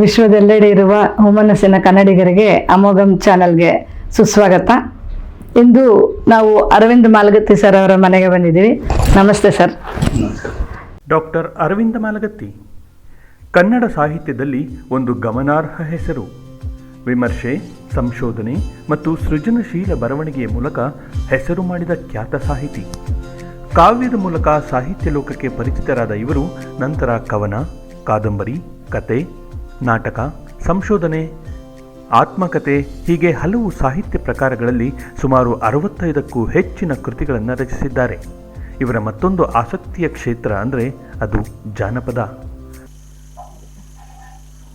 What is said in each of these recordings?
ವಿಶ್ವದೆಲ್ಲೆಡೆ ಇರುವ ಹುಮನಸ್ಸಿನ ಕನ್ನಡಿಗರಿಗೆ ಅಮೋಘಂ ಚಾನಲ್ಗೆ ಸುಸ್ವಾಗತ. ಇಂದು ನಾವು ಅರವಿಂದ್ ಮಾಲಗತ್ತಿ ಸರ್ ಅವರ ಮನೆಗೆ ಬಂದಿದ್ದೀವಿ. ನಮಸ್ತೆ ಸರ್. ಡಾಕ್ಟರ್ ಅರವಿಂದ ಮಾಲಗತ್ತಿ. ಕನ್ನಡ ಸಾಹಿತ್ಯದಲ್ಲಿ ಒಂದು ಗಮನಾರ್ಹ ಹೆಸರು. ವಿಮರ್ಶೆ, ಸಂಶೋಧನೆ ಮತ್ತು ಸೃಜನಶೀಲ ಬರವಣಿಗೆಯ ಮೂಲಕ ಹೆಸರು ಮಾಡಿದ ಖ್ಯಾತ ಸಾಹಿತಿ. ಕಾವ್ಯದ ಮೂಲಕ ಸಾಹಿತ್ಯ ಲೋಕಕ್ಕೆ ಪರಿಚಿತರಾದ ಇವರು ನಂತರ ಕವನ, ಕಾದಂಬರಿ, ಕತೆ ನಾಟಕ, ಸಂಶೋಧನೆ, ಆತ್ಮಕತೆ ಹೀಗೆ ಹಲವು ಸಾಹಿತ್ಯ ಪ್ರಕಾರಗಳಲ್ಲಿ ಸುಮಾರು ಅರವತ್ತೈದಕ್ಕೂ ಹೆಚ್ಚಿನ ಕೃತಿಗಳನ್ನು ರಚಿಸಿದ್ದಾರೆ. ಇವರ ಮತ್ತೊಂದು ಆಸಕ್ತಿಯ ಕ್ಷೇತ್ರ ಅಂದರೆ ಅದು ಜಾನಪದ.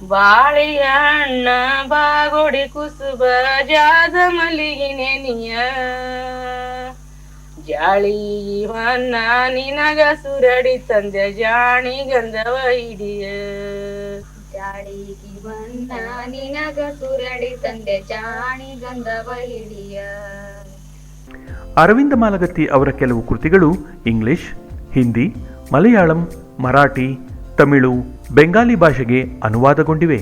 ಬಾಳೆಯಣ್ಣ ಬಾಗೋಡಿ ಕುಸುಬ ಜಾದ ಮಲ್ಲಿಗೆ ನೆನಿಯ. ಜಾಳಿ ನಿನಗ ಸುರಡಿ ತಂದೆ, ಜಾಣಿ ಗಂಧವ ಹಿಡಿಯ. ಜಾಡಿಗಿ ಬಂದ ನಿನಗ ಸುರಡಿ ತಂದೆ ಚಾಣಿ ಗಂಧವ ಹಿಡಿಯ. ಅರವಿಂದ ಮಾಲಗತ್ತಿ ಅವರ ಕೆಲವು ಕೃತಿಗಳು ಇಂಗ್ಲಿಷ್, ಹಿಂದಿ, ಮಲಯಾಳಂ, ಮರಾಠಿ, ತಮಿಳು, ಬೆಂಗಾಲಿ ಭಾಷೆಗೆ ಅನುವಾದಗೊಂಡಿವೆ.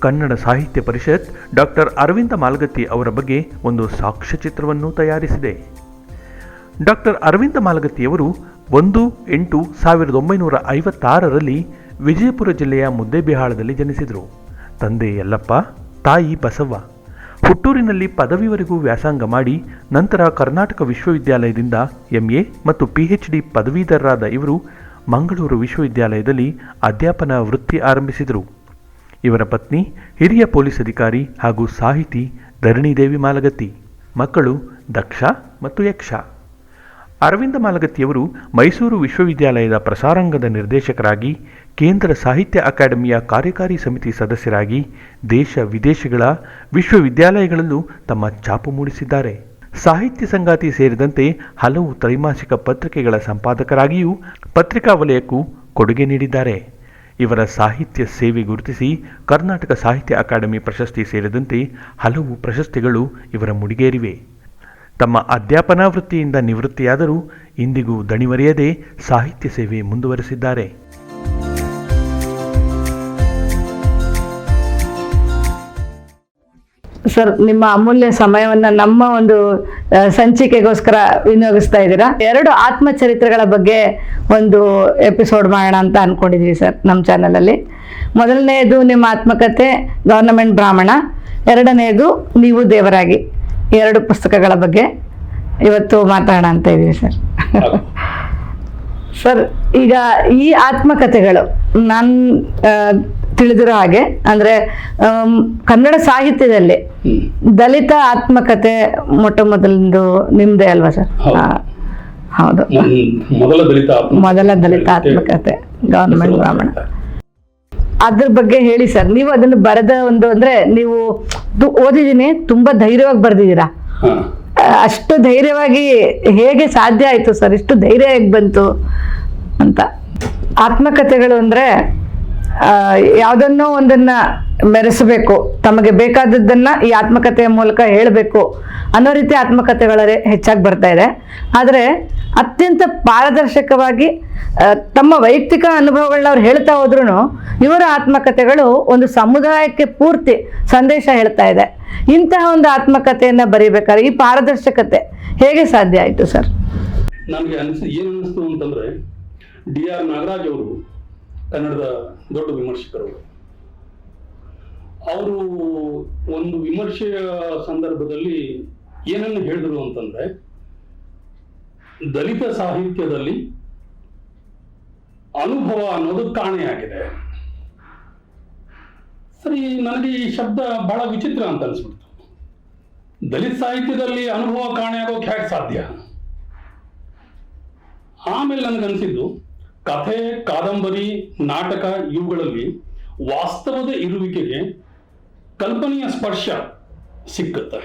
ಕನ್ನಡ ಸಾಹಿತ್ಯ ಪರಿಷತ್ ಡಾಕ್ಟರ್ ಅರವಿಂದ ಮಾಲಗತ್ತಿ ಅವರ ಬಗ್ಗೆ ಒಂದು ಸಾಕ್ಷ್ಯಚಿತ್ರವನ್ನು ತಯಾರಿಸಿದೆ. ಡಾಕ್ಟರ್ ಅರವಿಂದ ಮಾಲಗತ್ತಿಯವರು ಒಂದು ಎಂಟು ಸಾವಿರದ ಒಂಬೈನೂರ ಐವತ್ತಾರರಲ್ಲಿ ವಿಜಯಪುರ ಜಿಲ್ಲೆಯ ಮುದ್ದೇಬಿಹಾಳದಲ್ಲಿ ಜನಿಸಿದರು. ತಂದೆ ಯಲ್ಲಪ್ಪ, ತಾಯಿ ಬಸವ್ವ. ಹುಟ್ಟೂರಿನಲ್ಲಿ ಪದವಿವರೆಗೂ ವ್ಯಾಸಂಗ ಮಾಡಿ ನಂತರ ಕರ್ನಾಟಕ ವಿಶ್ವವಿದ್ಯಾಲಯದಿಂದ ಎಂಎ ಮತ್ತು ಪಿಎಚ್ ಡಿ ಪದವೀಧರರಾದ ಇವರು ಮಂಗಳೂರು ವಿಶ್ವವಿದ್ಯಾಲಯದಲ್ಲಿ ಅಧ್ಯಾಪನ ವೃತ್ತಿ ಆರಂಭಿಸಿದರು. ಇವರ ಪತ್ನಿ, ಹಿರಿಯ ಪೊಲೀಸ್ ಅಧಿಕಾರಿ ಹಾಗೂ ಸಾಹಿತಿ ಧರಣಿದೇವಿ ಮಾಲಗತ್ತಿ. ಮಕ್ಕಳು ದಕ್ಷ ಮತ್ತು ಯಕ್ಷ. ಅರವಿಂದ ಮಾಲಗತ್ತಿಯವರು ಮೈಸೂರು ವಿಶ್ವವಿದ್ಯಾಲಯದ ಪ್ರಸಾರಾಂಗದ ನಿರ್ದೇಶಕರಾಗಿ ಕೇಂದ್ರ ಸಾಹಿತ್ಯ ಅಕಾಡೆಮಿಯ ಕಾರ್ಯಕಾರಿ ಸಮಿತಿ ಸದಸ್ಯರಾಗಿ ದೇಶ ವಿದೇಶಗಳ ವಿಶ್ವವಿದ್ಯಾಲಯಗಳಲ್ಲೂ ತಮ್ಮ ಛಾಪು ಮೂಡಿಸಿದ್ದಾರೆ. ಸಾಹಿತ್ಯ ಸಂಗಾತಿ ಸೇರಿದಂತೆ ಹಲವು ತ್ರೈಮಾಸಿಕ ಪತ್ರಿಕೆಗಳ ಸಂಪಾದಕರಾಗಿಯೂ ಪತ್ರಿಕಾ ವಲಯಕ್ಕೂ ಕೊಡುಗೆ ನೀಡಿದ್ದಾರೆ. ಇವರ ಸಾಹಿತ್ಯ ಸೇವೆ ಗುರುತಿಸಿ ಕರ್ನಾಟಕ ಸಾಹಿತ್ಯ ಅಕಾಡೆಮಿ ಪ್ರಶಸ್ತಿ ಸೇರಿದಂತೆ ಹಲವು ಪ್ರಶಸ್ತಿಗಳು ಇವರ ಮುಡಿಗೇರಿವೆ. ತಮ್ಮ ಅಧ್ಯಾಪನಾ ವೃತ್ತಿಯಿಂದ ನಿವೃತ್ತಿಯಾದರೂ ಇಂದಿಗೂ ದಣಿವರಿಯದೆ ಸಾಹಿತ್ಯ ಸೇವೆ ಮುಂದುವರೆಸಿದ್ದಾರೆ. ಸರ್ ನಿಮ್ಮ ಅಮೂಲ್ಯ ಸಮಯವನ್ನ ನಮ್ಮ ಒಂದು ಸಂಚಿಕೆಗೋಸ್ಕರ ವಿನಿಯೋಗಿಸ್ತಾ ಇದ್ದೀರಾ? ಎರಡು ಆತ್ಮಚರಿತ್ರೆಗಳ ಬಗ್ಗೆ ಒಂದು ಎಪಿಸೋಡ್ ಮಾಡೋಣ ಅಂತ ಅನ್ಕೊಂಡಿದೀವಿ ಸರ್ ನಮ್ಮ ಚಾನಲಲ್ಲಿ. ಮೊದಲನೆಯದು ನಿಮ್ಮ ಆತ್ಮಕತೆ ಗವರ್ನಮೆಂಟ್ ಬ್ರಾಹ್ಮಣ. ಎರಡನೆಯದು ನೀವು ದೇವರಾಗಿ. ಎರಡು ಪುಸ್ತಕಗಳ ಬಗ್ಗೆ ಇವತ್ತು ಮಾತಾಡೋಣ ಅಂತ ಇದ್ದೀವಿ ಸರ್. ಸರ್ ಈಗ ಈ ಆತ್ಮಕಥೆಗಳು ನಾನು ತಿಳಿದಿರೋ ಹಾಗೆ ಅಂದ್ರೆ ಕನ್ನಡ ಸಾಹಿತ್ಯದಲ್ಲಿ ದಲಿತ ಆತ್ಮಕತೆ ಮೊಟ್ಟ ಮೊದಲಿಂದು ನಿಮ್ದೇ ಅಲ್ವಾ ಸರ್? ಹೌದು. ಮೊದಲ ದಲಿತ ಆತ್ಮಕತೆ. ಮೊದಲ ದಲಿತ ಆತ್ಮಕಥೆ ಗವರ್ನಮೆಂಟ್ ಬ್ರಾಹ್ಮಣ. ಅದ್ರ ಬಗ್ಗೆ ಹೇಳಿ ಸರ್ ನೀವು ಅದನ್ನು ಬರೆದ ಒಂದು ಅಂದ್ರೆ ನೀವು ಓದಿದ್ದೀನಿ ಓದಿದೀನಿ ತುಂಬಾ ಧೈರ್ಯವಾಗಿ ಬರೆದಿದ್ದೀರಾ? ಅಷ್ಟು ಧೈರ್ಯವಾಗಿ ಹೇಗೆ ಸಾಧ್ಯ ಆಯ್ತು ಸರ್? ಇಷ್ಟು ಧೈರ್ಯ ಹೇಗೆ ಬಂತು ಅಂತ. ಆತ್ಮಕಥೆಗಳು ಅಂದ್ರೆ ಯಾವುದನ್ನೋ ಒಂದನ್ನ ಮೆರೆಸಬೇಕು. ತಮಗೆ ಬೇಕಾದದ್ದನ್ನ ಈ ಆತ್ಮಕಥೆಯ ಮೂಲಕ ಹೇಳಬೇಕು ಅನ್ನೋ ರೀತಿ ಆತ್ಮಕಥೆಗಳೇ ಹೆಚ್ಚಾಗಿ ಬರ್ತಾ ಇದೆ. ಆದರೆ ಅತ್ಯಂತ ಪಾರದರ್ಶಕವಾಗಿ ತಮ್ಮ ವೈಯಕ್ತಿಕ ಅನುಭವಗಳನ್ನ ಅವ್ರು ಹೇಳ್ತಾ ಹೋದ್ರೂ ಇವರ ಆತ್ಮಕಥೆಗಳು ಒಂದು ಸಮುದಾಯಕ್ಕೆ ಪೂರ್ತಿ ಸಂದೇಶ ಹೇಳ್ತಾ ಇದೆ. ಇಂತಹ ಒಂದು ಆತ್ಮಕಥೆಯನ್ನ ಬರೀಬೇಕಾದ್ರೆ ಈ ಪಾರದರ್ಶಕತೆ ಹೇಗೆ ಸಾಧ್ಯ ಆಯಿತು ಸರ್? ನನಗೆ ಏನು ಅಂತಂದ್ರೆ ಡಿ ಆರ್ ನಾಗರಾಜ್ ಅವರು ಕನ್ನಡದ ದೊಡ್ಡ ವಿಮರ್ಶಕರು. ಅವರು ಒಂದು ವಿಮರ್ಶೆಯ ಸಂದರ್ಭದಲ್ಲಿ ಏನನ್ನು ಹೇಳಿದ್ರು ಅಂತಂದ್ರೆ, ದಲಿತ ಸಾಹಿತ್ಯದಲ್ಲಿ ಅನುಭವ ಅನ್ನೋದು ಕಾಣೆಯಾಗಿದೆ. ಸರಿ, ನನಗೆ ಈ ಶಬ್ದ ಬಹಳ ವಿಚಿತ್ರ ಅಂತ ಅನ್ಸ್ಬಿಡ್ತು. ದಲಿತ ಸಾಹಿತ್ಯದಲ್ಲಿ ಅನುಭವ ಕಾಣೆಯಾಗೋಕೆ ಹೇಗೆ ಸಾಧ್ಯ? ಆಮೇಲೆ ನನಗನ್ಸಿದ್ದು ಕಥೆ, ಕಾದಂಬರಿ, ನಾಟಕ ಇವುಗಳಲ್ಲಿ ವಾಸ್ತವದ ಇರುವಿಕೆಗೆ ಕಲ್ಪನೆಯ ಸ್ಪರ್ಶ ಸಿಕ್ಕುತ್ತೆ.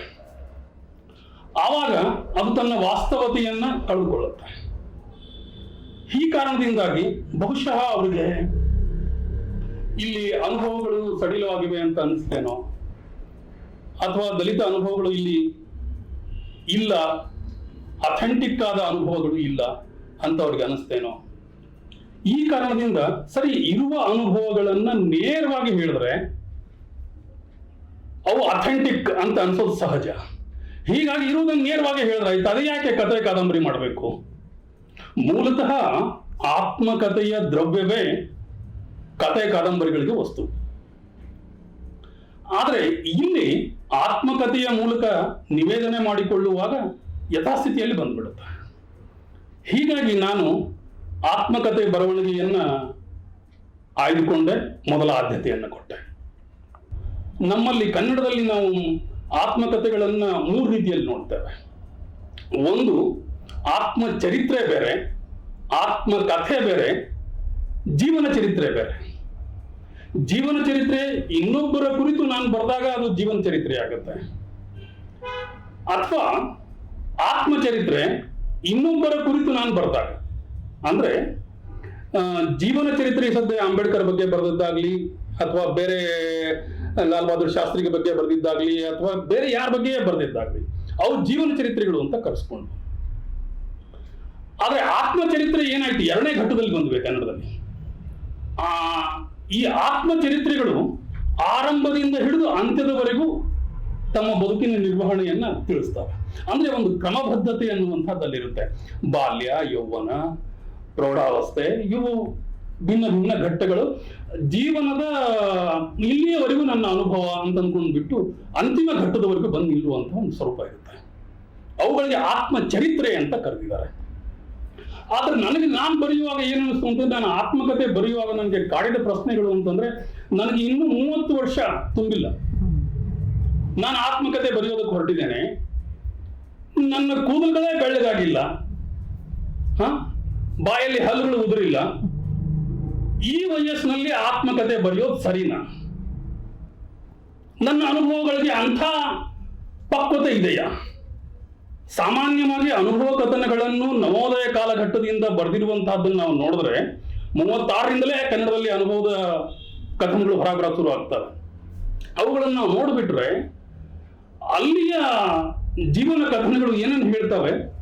ಆವಾಗ ಅದು ತನ್ನ ವಾಸ್ತವತೆಯನ್ನ ಕಳೆದುಕೊಳ್ಳುತ್ತೆ ಈ ಕಾರಣದಿಂದಾಗಿ ಬಹುಶಃ ಅವರಿಗೆ ಇಲ್ಲಿ ಅನುಭವಗಳು ಸಡಿಲವಾಗಿವೆ ಅಂತ ಅನಿಸ್ತೇನೋ ಅಥವಾ ದಲಿತ ಅನುಭವಗಳು ಇಲ್ಲಿ ಇಲ್ಲ ಅಥೆಂಟಿಕ್ ಆದ ಅನುಭವಗಳು ಇಲ್ಲ ಅಂತ ಅವ್ರಿಗೆ ಅನಿಸ್ತೇನೋ ಈ ಕಾರಣದಿಂದ ಸರಿ ಇರುವ ಅನುಭವಗಳನ್ನ ನೇರವಾಗಿ ಹೇಳಿದ್ರೆ ಅವು ಅಥೆಂಟಿಕ್ ಅಂತ ಅನ್ಸೋದು ಸಹಜ. ಹೀಗಾಗಿ ಇರುವುದನ್ನು ನೇರವಾಗಿ ಹೇಳಿದ್ರೆ ಆಯ್ತು. ಅದೇ ಯಾಕೆ ಕಥೆ ಕಾದಂಬರಿ ಮಾಡಬೇಕು? ಮೂಲತಃ ಆತ್ಮಕಥೆಯ ದ್ರವ್ಯವೇ ಕಥೆ ಕಾದಂಬರಿಗಳಿಗೆ ವಸ್ತು. ಆದರೆ ಇಲ್ಲಿ ಆತ್ಮಕಥೆಯ ಮೂಲಕ ನಿವೇದನೆ ಮಾಡಿಕೊಳ್ಳುವಾಗ ಯಥಾಸ್ಥಿತಿಯಲ್ಲಿ ಬಂದ್ಬಿಡುತ್ತೆ. ಹೀಗಾಗಿ ನಾನು ಆತ್ಮಕಥೆ ಬರವಣಿಗೆಯನ್ನ ಆಯ್ದುಕೊಂಡೆ ಮೊದಲ ಆದ್ಯತೆಯನ್ನು ಕೊಟ್ಟೆ. ನಮ್ಮಲ್ಲಿ ಕನ್ನಡದಲ್ಲಿ ನಾವು ಆತ್ಮಕತೆಗಳನ್ನ ಮೂರು ರೀತಿಯಲ್ಲಿ ನೋಡ್ತೇವೆ. ಒಂದು ಆತ್ಮ ಚರಿತ್ರೆ ಬೇರೆ, ಆತ್ಮಕಥೆ ಬೇರೆ ಜೀವನ ಚರಿತ್ರೆ ಬೇರೆ. ಜೀವನ ಚರಿತ್ರೆ ಇನ್ನೊಬ್ಬರ ಕುರಿತು ನಾನು ಬರೆದಾಗ ಅದು ಜೀವನ ಚರಿತ್ರೆ ಆಗುತ್ತೆ. ಅಥವಾ ಆತ್ಮಚರಿತ್ರೆ ಇನ್ನೊಬ್ಬರ ಕುರಿತು ನಾನು ಬರೆದಾಗ ಅಂದ್ರೆ ಜೀವನ ಚರಿತ್ರೆ ಸದ್ಯ ಅಂಬೇಡ್ಕರ್ ಬಗ್ಗೆ ಬರೆದಿದ್ದಾಗ್ಲಿ, ಅಥವಾ ಬೇರೆ ಲಾಲ್ ಬಹದ್ದೂರ್ ಶಾಸ್ತ್ರಿ ಬಗ್ಗೆ ಬರೆದಿದ್ದಾಗ್ಲಿ, ಅಥವಾ ಬೇರೆ ಯಾರ ಬಗ್ಗೆ ಬರೆದಿದ್ದಾಗ್ಲಿ, ಅವ್ರ ಜೀವನ ಚರಿತ್ರೆಗಳು ಅಂತ ಕರೆಸ್ಕೊಂಡು. ಆದ್ರೆ ಆತ್ಮಚರಿತ್ರೆ ಏನಾಯ್ತು? ಎರಡನೇ ಘಟ್ಟದಲ್ಲಿ ಬಂದ್ವಿ ಕನ್ನಡದಲ್ಲಿ. ಆ, ಈ ಆತ್ಮಚರಿತ್ರೆಗಳು ಆರಂಭದಿಂದ ಹಿಡಿದು ಅಂತ್ಯದವರೆಗೂ ತಮ್ಮ ಬದುಕಿನ ನಿರ್ವಹಣೆಯನ್ನ ತಿಳಿಸ್ತಾರೆ ಅಂದ್ರೆ ಒಂದು ಕ್ರಮಬದ್ಧತೆ ಅನ್ನುವಂಥದ್ದಲ್ಲಿರುತ್ತೆ. ಬಾಲ್ಯ, ಯೌವನ ಪ್ರೌಢಾವಸ್ಥೆ. ಇವು ಭಿನ್ನ ಭಿನ್ನ ಘಟ್ಟಗಳು. ಜೀವನದ ಇಲ್ಲಿಯವರೆಗೂ ನನ್ನ ಅನುಭವ ಅಂತ ಅಂದ್ಕೊಂಡ್ಬಿಟ್ಟು ಅಂತಿಮ ಘಟ್ಟದವರೆಗೂ ಬಂದು ನಿಲ್ಲುವಂತಹ ಒಂದು ಸ್ವರೂಪ ಇರುತ್ತೆ. ಅವುಗಳಿಗೆ ಆತ್ಮ ಚರಿತ್ರೆ ಅಂತ ಕರೆದಿದ್ದಾರೆ. ಆದ್ರೆ ನನಗೆ ನಾನು ಬರೆಯುವಾಗ ಏನು ಅನಿಸ್ತು ಅಂತಂದ್ರೆ ನಾನು ಆತ್ಮಕತೆ ಬರೆಯುವಾಗ ನನಗೆ ಕಾಡಿದ ಪ್ರಶ್ನೆಗಳು ಅಂತಂದ್ರೆ, ನನಗೆ ಇನ್ನೂ ಮೂವತ್ತು ವರ್ಷ ತುಂಬಿಲ್ಲ. ನಾನು ಆತ್ಮಕತೆ ಬರೆಯೋದಕ್ಕೆ ಹೊರಟಿದ್ದೇನೆ. ನನ್ನ ಕೂದಲುಗಳೇ ಬೆಳ್ಳಗಾಗಿಲ್ಲ. ಹ? ಬಾಯಲ್ಲಿ ಹಲ್ಲುಗಳು ಉದುರಿಲ್ಲ. ಈ ವಯಸ್ಸಿನಲ್ಲಿ ಆತ್ಮಕತೆ ಬರೆಯೋದು ಸರಿನಾ? ನನ್ನ ಅನುಭವಗಳಿಗೆ ಅಂಥ ಪಕ್ವತೆ ಇದೆಯಾ? ಸಾಮಾನ್ಯವಾಗಿ ಅನುಭವ ಕಥನಗಳನ್ನು ನವೋದಯ ಕಾಲಘಟ್ಟದಿಂದ ಬರೆದಿರುವಂತಹದ್ದನ್ನು ನಾವು ನೋಡಿದ್ರೆ, ಮೂವತ್ತಾರರಿಂದಲೇ ಕನ್ನಡದಲ್ಲಿ ಅನುಭವದ ಕಥನಗಳು ಹೊರಬರಕ್ಕೆ ಶುರು ಆಗ್ತವೆ ಅವುಗಳನ್ನು ನಾವು ನೋಡಿಬಿಟ್ರೆ ಅಲ್ಲಿಯ ಜೀವನ ಕಥನಗಳು ಏನೇನು ಹೇಳ್ತವೆ?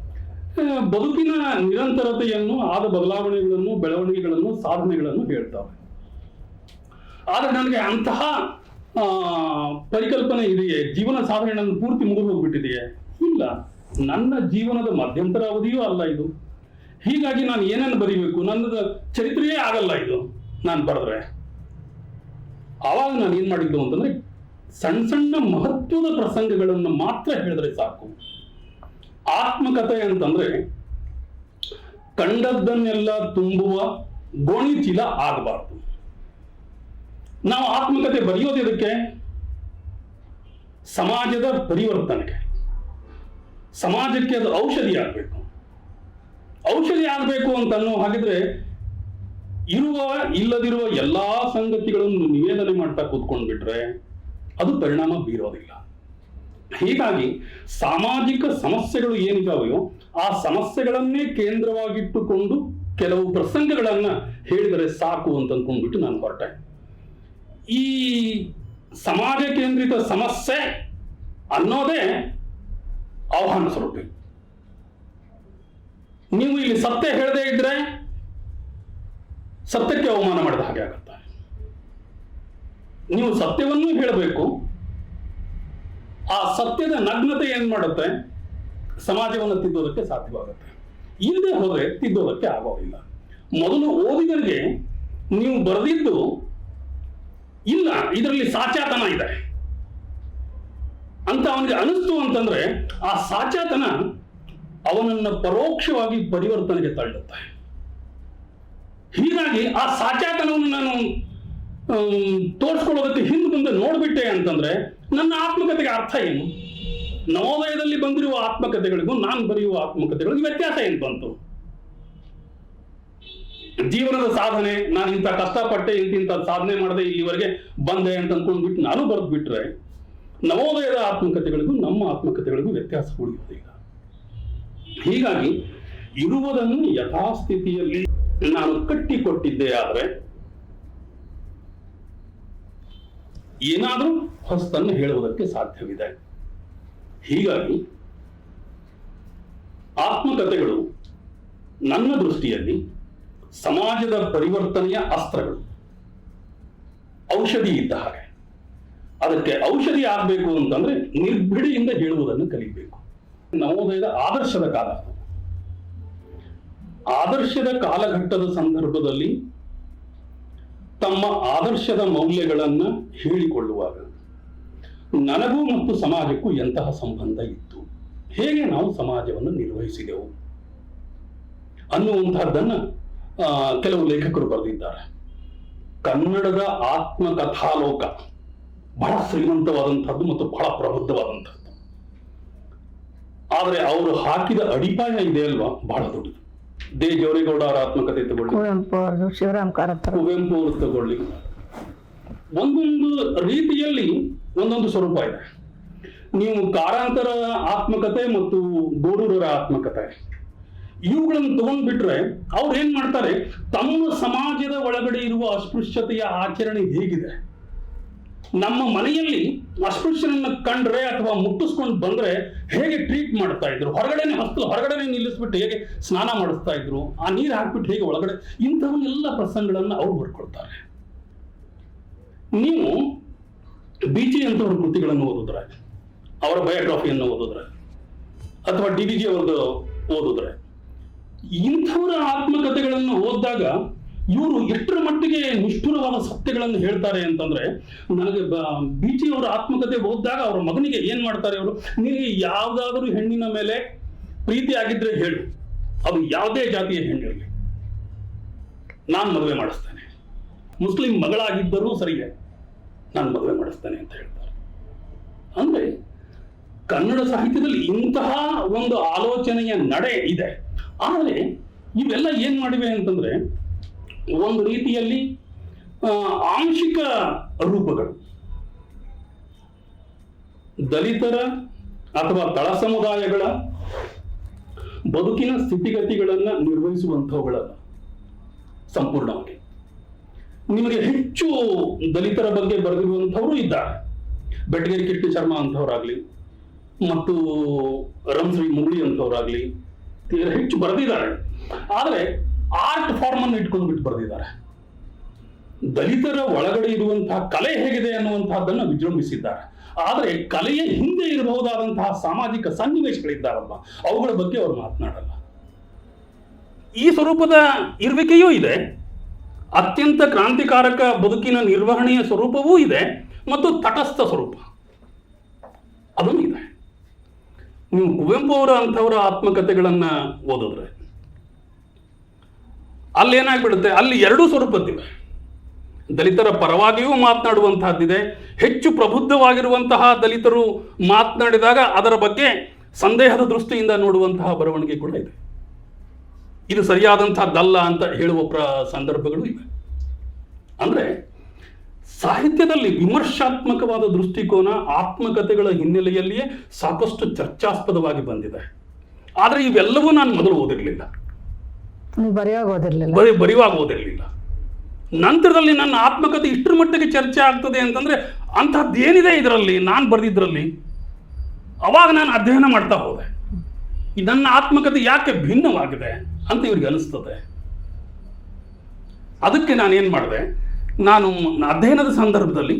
ಬದುಕಿನ ನಿರಂತರತೆಯನ್ನು, ಆದ ಬದಲಾವಣೆಗಳನ್ನು, ಬೆಳವಣಿಗೆಗಳನ್ನು, ಸಾಧನೆಗಳನ್ನು ಹೇಳ್ತಾವೆ ಆದ್ರೆ ನನಗೆ ಅಂತಹ ಪರಿಕಲ್ಪನೆ ಇದೆಯೇ? ಜೀವನ ಸಾಧನೆ ಪೂರ್ತಿ ಮುಗಿದು ಹೋಗ್ಬಿಟ್ಟಿದೆಯೇ? ಇಲ್ಲ. ನನ್ನ ಜೀವನದ ಮಧ್ಯಂತರ ಅವಧಿಯೂ ಅಲ್ಲ ಇದು. ಹೀಗಾಗಿ ನಾನು ಏನನ್ನು ಬರೀಬೇಕು? ನನ್ನ ಚರಿತ್ರೆಯೇ ಆಗಲ್ಲ ಇದು, ನಾನು ಬರೆದ್ರೆ. ಆವಾಗ ನಾನು ಏನ್ ಮಾಡಿದ್ದು ಅಂತಂದ್ರೆ, ಸಣ್ಣ ಸಣ್ಣ ಮಹತ್ವದ ಪ್ರಸಂಗಗಳನ್ನು ಮಾತ್ರ ಹೇಳಿದ್ರೆ ಸಾಕು. ಆತ್ಮಕಥೆ ಅಂತಂದ್ರೆ ಕಂಡದ್ದನ್ನೆಲ್ಲ ತುಂಬುವ ಗೋಣಿ ಚೀಲ ಆಗಬಾರ್ದು. ನಾವು ಆತ್ಮಕತೆ ಬರೆಯೋದು ಇದಕ್ಕೆ ಸಮಾಜದ ಪರಿವರ್ತನೆಗೆ. ಸಮಾಜಕ್ಕೆ ಅದು ಔಷಧಿ ಆಗಬೇಕು. ಔಷಧಿ ಆಗಬೇಕು ಅಂತ ಅನ್ನೋ ಹಾಗಿದ್ರೆ ಇರುವ ಇಲ್ಲದಿರುವ ಎಲ್ಲಾ ಸಂಗತಿಗಳನ್ನು ನಿವೇದನೆ ಮಾಡ್ತಾ ಕೂತ್ಕೊಂಡ್ಬಿಟ್ರೆ ಅದು ಪರಿಣಾಮ ಬೀರೋದಿಲ್ಲ. ಹೀಗಾಗಿ ಸಾಮಾಜಿಕ ಸಮಸ್ಯೆಗಳು ಏನಿದಾವೆಯೋ ಆ ಸಮಸ್ಯೆಗಳನ್ನೇ ಕೇಂದ್ರವಾಗಿಟ್ಟುಕೊಂಡು ಕೆಲವು ಪ್ರಸಂಗಗಳನ್ನ ಹೇಳಿದರೆ ಸಾಕು ಅಂತ ಅಂದ್ಕೊಂಡ್ಬಿಟ್ಟು ನಾನು ಹೊರಟೆ. ಈ ಸಮಾಜ ಕೇಂದ್ರಿತ ಸಮಸ್ಯೆ ಅನ್ನೋದೇ ಆಹ್ವಾನ ಸ್ವರೂಪ ನೀವು ಇಲ್ಲಿ ಸತ್ಯ ಹೇಳದೇ ಇದ್ರೆ ಸತ್ಯಕ್ಕೆ ಅವಮಾನ ಮಾಡಿದ ಹಾಗೆ ಆಗುತ್ತೆ. ನೀವು ಸತ್ಯವನ್ನೂ ಹೇಳಬೇಕು ಆ ಸತ್ಯದ ನಗ್ನತೆ ಏನ್ ಮಾಡುತ್ತೆ? ಸಮಾಜವನ್ನು ತಿದ್ದೋದಕ್ಕೆ ಸಾಧ್ಯವಾಗುತ್ತೆ. ಇಲ್ಲದೆ ಹೋದ್ರೆ ತಿದ್ದೋದಕ್ಕೆ ಆಗೋದಿಲ್ಲ. ಮೊದಲು ಓದಿಗರಿಗೆ ನೀವು ಬರೆದಿದ್ದು ಇಲ್ಲ, ಇದರಲ್ಲಿ ಸಾಚಾತನ ಇದೆ. ಅಂತ ಅವನಿಗೆ ಅನಿಸ್ತು ಅಂತಂದ್ರೆ ಆ ಸಾಚಾತನ ಅವನನ್ನ ಪರೋಕ್ಷವಾಗಿ ಪರಿವರ್ತನೆಗೆ ತಳ್ಳುತ್ತೆ. ಹೀಗಾಗಿ ಆ ಸಾಚಾತನವನ್ನು ನಾನು ತೋರಿಸ್ಕೊಳ್ಳೋದಕ್ಕೆ ಹಿಂದೆ ಮುಂದೆ ನೋಡ್ಬಿಟ್ಟೆ ಅಂತಂದ್ರೆ ನನ್ನ ಆತ್ಮಕತೆಗೆ ಅರ್ಥ ಏನು? ನವೋದಯದಲ್ಲಿ ಬಂದಿರುವ ಆತ್ಮಕತೆಗಳಿಗೂ ನಾನು ಬರೆಯುವ ಆತ್ಮಕತೆಗಳಿಗೂ ವ್ಯತ್ಯಾಸ ಏನು ಬಂತು? ಜೀವನದ ಸಾಧನೆ, ನಾನು ಇಂಥ ಕಷ್ಟಪಟ್ಟೆ ಇಂತಿಂಥ ಸಾಧನೆ ಮಾಡದೆ ಇಲ್ಲಿವರೆಗೆ ಬಂದೆ ಅಂತ ಅಂದ್ಕೊಂಡ್ಬಿಟ್ಟು ನಾನು ಬರೆದು ಬಿಟ್ರೆ ನವೋದಯದ ಆತ್ಮಕತೆಗಳಿಗೂ ನಮ್ಮ ಆತ್ಮಕತೆಗಳಿಗೂ ವ್ಯತ್ಯಾಸ ಉಳಿಯುವುದಿಲ್ಲ. ಹೀಗಾಗಿ ಇರುವುದನ್ನು ಯಥಾಸ್ಥಿತಿಯಲ್ಲಿ ನಾನು ಕಟ್ಟಿಕೊಟ್ಟಿದ್ದೆ ಆದರೆ ಏನಾದರೂ ಹೊಸತನ್ನು ಹೇಳುವುದಕ್ಕೆ ಸಾಧ್ಯವಿದೆ. ಹೀಗಾಗಿ ಆತ್ಮಕಥೆಗಳು ನನ್ನ ದೃಷ್ಟಿಯಲ್ಲಿ ಸಮಾಜದ ಪರಿವರ್ತನೆಯ ಅಸ್ತ್ರಗಳು. ಔಷಧಿ ಇದ್ದ ಹಾಗೆ. ಅದಕ್ಕೆ ಔಷಧಿ ಆಗಬೇಕು ಅಂತಂದ್ರೆ ನಿರ್ಭಿಡಿಯಿಂದ ಹೇಳುವುದನ್ನು ಕಲಿಬೇಕು. ನವೋದಯದ ಆದರ್ಶದ ಕಾಲ. ಆದರ್ಶದ ಕಾಲಘಟ್ಟದ ಸಂದರ್ಭದಲ್ಲಿ ತಮ್ಮ ಆದರ್ಶದ ಮೌಲ್ಯಗಳನ್ನು ಹೇಳಿಕೊಳ್ಳುವಾಗ ನನಗೂ ಮತ್ತು ಸಮಾಜಕ್ಕೂ ಎಂತಹ ಸಂಬಂಧ ಇತ್ತು? ಹೇಗೆ ನಾವು ಸಮಾಜವನ್ನು ನಿರ್ವಹಿಸಿದೆವು? ಅನ್ನುವಂತಹದ್ದನ್ನ ಕೆಲವು ಲೇಖಕರು ಬರೆದಿದ್ದಾರೆ. ಕನ್ನಡದ ಆತ್ಮಕಥಾಲೋಕ ಬಹಳ ಶ್ರೀಮಂತವಾದಂಥದ್ದು ಮತ್ತು ಬಹಳ ಪ್ರಬುದ್ಧವಾದಂಥದ್ದು. ಆದರೆ ಅವರು ಹಾಕಿದ ಅಡಿಪಾಯ ಇದೆ ಅಲ್ವಾ? ಬಹಳ ದೊಡ್ಡದು. ದೇ ಜವರೇಗೌಡ ಅವರ ಆತ್ಮಕಥೆ ತಗೊಳ್ಳಿ. ಕುವೆಂಪು ಶಿವರಾಮ್ ಕಾರಂತರ ಕುವೆಂಪು ಅವರು ತಗೊಳ್ಳಿ. ಒಂದೊಂದು ರೀತಿಯಲ್ಲಿ ಒಂದೊಂದು ಸ್ವರೂಪ ಇದೆ. ನೀವು ಕಾರಂತರ ಆತ್ಮಕತೆ ಮತ್ತು ಗೋರೂರರ ಆತ್ಮಕತೆ. ಇವುಗಳನ್ನು ತಗೊಂಡ್ಬಿಟ್ರೆ ಅವ್ರು ಏನ್ ಮಾಡ್ತಾರೆ? ತಮ್ಮ ಸಮಾಜದ ಒಳಗಡೆ ಇರುವ ಅಸ್ಪೃಶ್ಯತೆಯ ಆಚರಣೆ ಹೇಗಿದೆ? ನಮ್ಮ ಮನೆಯಲ್ಲಿ ಅಸ್ಪೃಶ್ಯನನ್ನ ಕಂಡ್ರೆ ಅಥವಾ ಮುಟ್ಟಿಸ್ಕೊಂಡು ಬಂದ್ರೆ ಹೇಗೆ ಟ್ರೀಟ್ ಮಾಡ್ತಾ ಇದ್ರು? ಹೊರಗಡೆನೆ ಹಸ್ತು ಹೊರಗಡೆನೆ ನಿಲ್ಲಿಸ್ಬಿಟ್ಟು ಹೇಗೆ ಸ್ನಾನ ಮಾಡಿಸ್ತಾ ಇದ್ರು? ಆ ನೀರು ಹಾಕ್ಬಿಟ್ಟು ಹೇಗೆ ಒಳಗಡೆ? ಇಂಥವನ್ನೆಲ್ಲ ಪ್ರಸಂಗಗಳನ್ನ ಅವ್ರು ಬರ್ಕೊಳ್ತಾರೆ. ನೀವು ಬಿಜಿ ಅಂತವ್ರ ಕೃತಿಗಳನ್ನು ಓದಿದ್ರೆ, ಅವರ ಬಯೋಗ್ರಫಿಯನ್ನು ಓದಿದ್ರೆ, ಅಥವಾ ಡಿ ವಿ ಜಿ ಅವ್ರದ್ದು ಓದಿದ್ರೆ, ಇಂಥವರ ಆತ್ಮಕಥೆಗಳನ್ನು ಓದಿದಾಗ ಇವರು ಎಷ್ಟರ ಮಟ್ಟಿಗೆ ನಿಷ್ಠುರವಾದ ಸತ್ಯಗಳನ್ನು ಹೇಳ್ತಾರೆ ಅಂತಂದ್ರೆ, ನನಗೆ ಬಿ ಜಿ ಅವರ ಆತ್ಮಕತೆ ಓದಿದಾಗ ಅವರ ಮಗನಿಗೆ ಏನ್ ಮಾಡ್ತಾರೆ ಅವರು ನಿನಗೆ ಯಾವ್ದಾದ್ರೂ ಹೆಣ್ಣಿನ ಮೇಲೆ ಪ್ರೀತಿ ಆಗಿದ್ರೆ ಹೇಳು. ಅದು ಯಾವುದೇ ಜಾತಿಯ ಹೆಣ್ಣಿರಲಿ. ನಾನು ಮದುವೆ ಮಾಡಿಸ್ತೇನೆ. ಮುಸ್ಲಿಂ ಮಗಳಾಗಿದ್ದರೂ ಸರಿಯೇ ನಾನು ಮದುವೆ ಮಾಡಿಸ್ತೇನೆ ಅಂತ ಹೇಳ್ತಾರೆ. ಅಂದ್ರೆ, ಕನ್ನಡ ಸಾಹಿತ್ಯದಲ್ಲಿ ಇಂತಹ ಒಂದು ಆಲೋಚನೆಯ ನಡೆ ಇದೆ. ಆದರೆ, ಇವೆಲ್ಲ ಏನ್ ಮಾಡಿವೆ ಅಂತಂದ್ರೆ ಒಂದು ರೀತಿಯಲ್ಲಿ ಆಂಶಿಕ ರೂಪಗಳು. ದಲಿತರ ಅಥವಾ ತಳ ಸಮುದಾಯಗಳ ಬದುಕಿನ ಸ್ಥಿತಿಗತಿಗಳನ್ನ ನಿರ್ವಹಿಸುವಂಥವುಗಳಲ್ಲ ಸಂಪೂರ್ಣವಾಗಿ. ನಿಮಗೆ ಹೆಚ್ಚು ದಲಿತರ ಬಗ್ಗೆ ಬರೆದಿರುವಂಥವರು ಇದ್ದಾರೆ. ಬೆಟಗೇರಿ ಕೃಷ್ಣ ಶರ್ಮಾ ಅಂತವರಾಗ್ಲಿ ಮತ್ತು ರಂಶ್ರೀ ಮುಗುಳಿ ಅಂತವರಾಗ್ಲಿ ತೀರ ಹೆಚ್ಚು ಬರೆದಿದ್ದಾರೆ. ಆದರೆ ಆರ್ಟ್ ಫಾರ್ಮ್ ಅನ್ನು ಇಟ್ಕೊಂಡು ಬಿಟ್ಟು ಬರೆದಿದ್ದಾರೆ. ದಲಿತರ ಒಳಗಡೆ ಇರುವಂತಹ ಕಲೆ ಹೇಗಿದೆ ಅನ್ನುವಂತಹದ್ದನ್ನು ವಿಜೃಂಭಿಸಿದ್ದಾರೆ. ಆದರೆ ಕಲೆಯ ಹಿಂದೆ ಇರಬಹುದಾದಂತಹ ಸಾಮಾಜಿಕ ಸನ್ನಿವೇಶಗಳಿದ್ದಾವಲ್ಲ ಅವುಗಳ ಬಗ್ಗೆ ಅವರು ಮಾತನಾಡಲ್ಲ. ಈ ಸ್ವರೂಪದ ಇರುವಿಕೆಯೂ ಇದೆ. ಅತ್ಯಂತ ಕ್ರಾಂತಿಕಾರಕ ಬದುಕಿನ ನಿರ್ವಹಣೆಯ ಸ್ವರೂಪವೂ ಇದೆ ಮತ್ತು ತಟಸ್ಥ ಸ್ವರೂಪ. ಅದೂ ಇದೆ. ನೀವು ಕುವೆಂಪು ಅವರ ಅಂಥವರ ಆತ್ಮಕಥೆಗಳನ್ನು ಓದಿದ್ರೆ ಅಲ್ಲೇನಾಗ್ಬಿಡುತ್ತೆ ಅಲ್ಲಿ ಎರಡೂ ಸ್ವರೂಪದ್ದಿವೆ ದಲಿತರ ಪರವಾಗಿಯೂ ಮಾತನಾಡುವಂತಹದ್ದಿದೆ. ಹೆಚ್ಚು ಪ್ರಬುದ್ಧವಾಗಿರುವಂತಹ ದಲಿತರು ಮಾತನಾಡಿದಾಗ ಅದರ ಬಗ್ಗೆ ಸಂದೇಹದ ದೃಷ್ಟಿಯಿಂದ ನೋಡುವಂತಹ ಬರವಣಿಗೆ ಕೂಡ ಇದೆ. ಇದು ಸರಿಯಾದಂತಹದ್ದಲ್ಲ ಅಂತ ಹೇಳುವ ಪ್ರ ಸಂದರ್ಭಗಳು ಇವೆ. ಅಂದ್ರೆ ಸಾಹಿತ್ಯದಲ್ಲಿ ವಿಮರ್ಶಾತ್ಮಕವಾದ ದೃಷ್ಟಿಕೋನ ಆತ್ಮಕಥೆಗಳ ಹಿನ್ನೆಲೆಯಲ್ಲಿಯೇ ಸಾಕಷ್ಟು ಚರ್ಚಾಸ್ಪದವಾಗಿ ಬಂದಿದೆ. ಆದರೆ ಇವೆಲ್ಲವೂ ನಾನು ಮೊದಲು ಓದಿರ್ಲಿಲ್ಲ. ಬರೀ ನಂತರದಲ್ಲಿ ನನ್ನ ಆತ್ಮಕಥೆ ಇಷ್ಟರ ಮಟ್ಟಿಗೆ ಚರ್ಚೆ ಆಗ್ತದೆ ಅಂತಂದ್ರೆ ಅಂತಹದ್ದೇನಿದೆ ಏನಿದೆ ಇದರಲ್ಲಿ, ನಾನು ಬರೆದಿದ್ದರಲ್ಲಿ ಅವಾಗ ನಾನು ಅಧ್ಯಯನ ಮಾಡ್ತಾ ಹೋದೆ. ನನ್ನ ಆತ್ಮಕತೆ ಯಾಕೆ ಭಿನ್ನವಾಗಿದೆ ಅಂತ ಇವ್ರಿಗೆ ಅನಿಸ್ತದೆ. ಅದಕ್ಕೆ ನಾನೇನು ಮಾಡಿದೆ, ನಾನು ಅಧ್ಯಯನದ ಸಂದರ್ಭದಲ್ಲಿ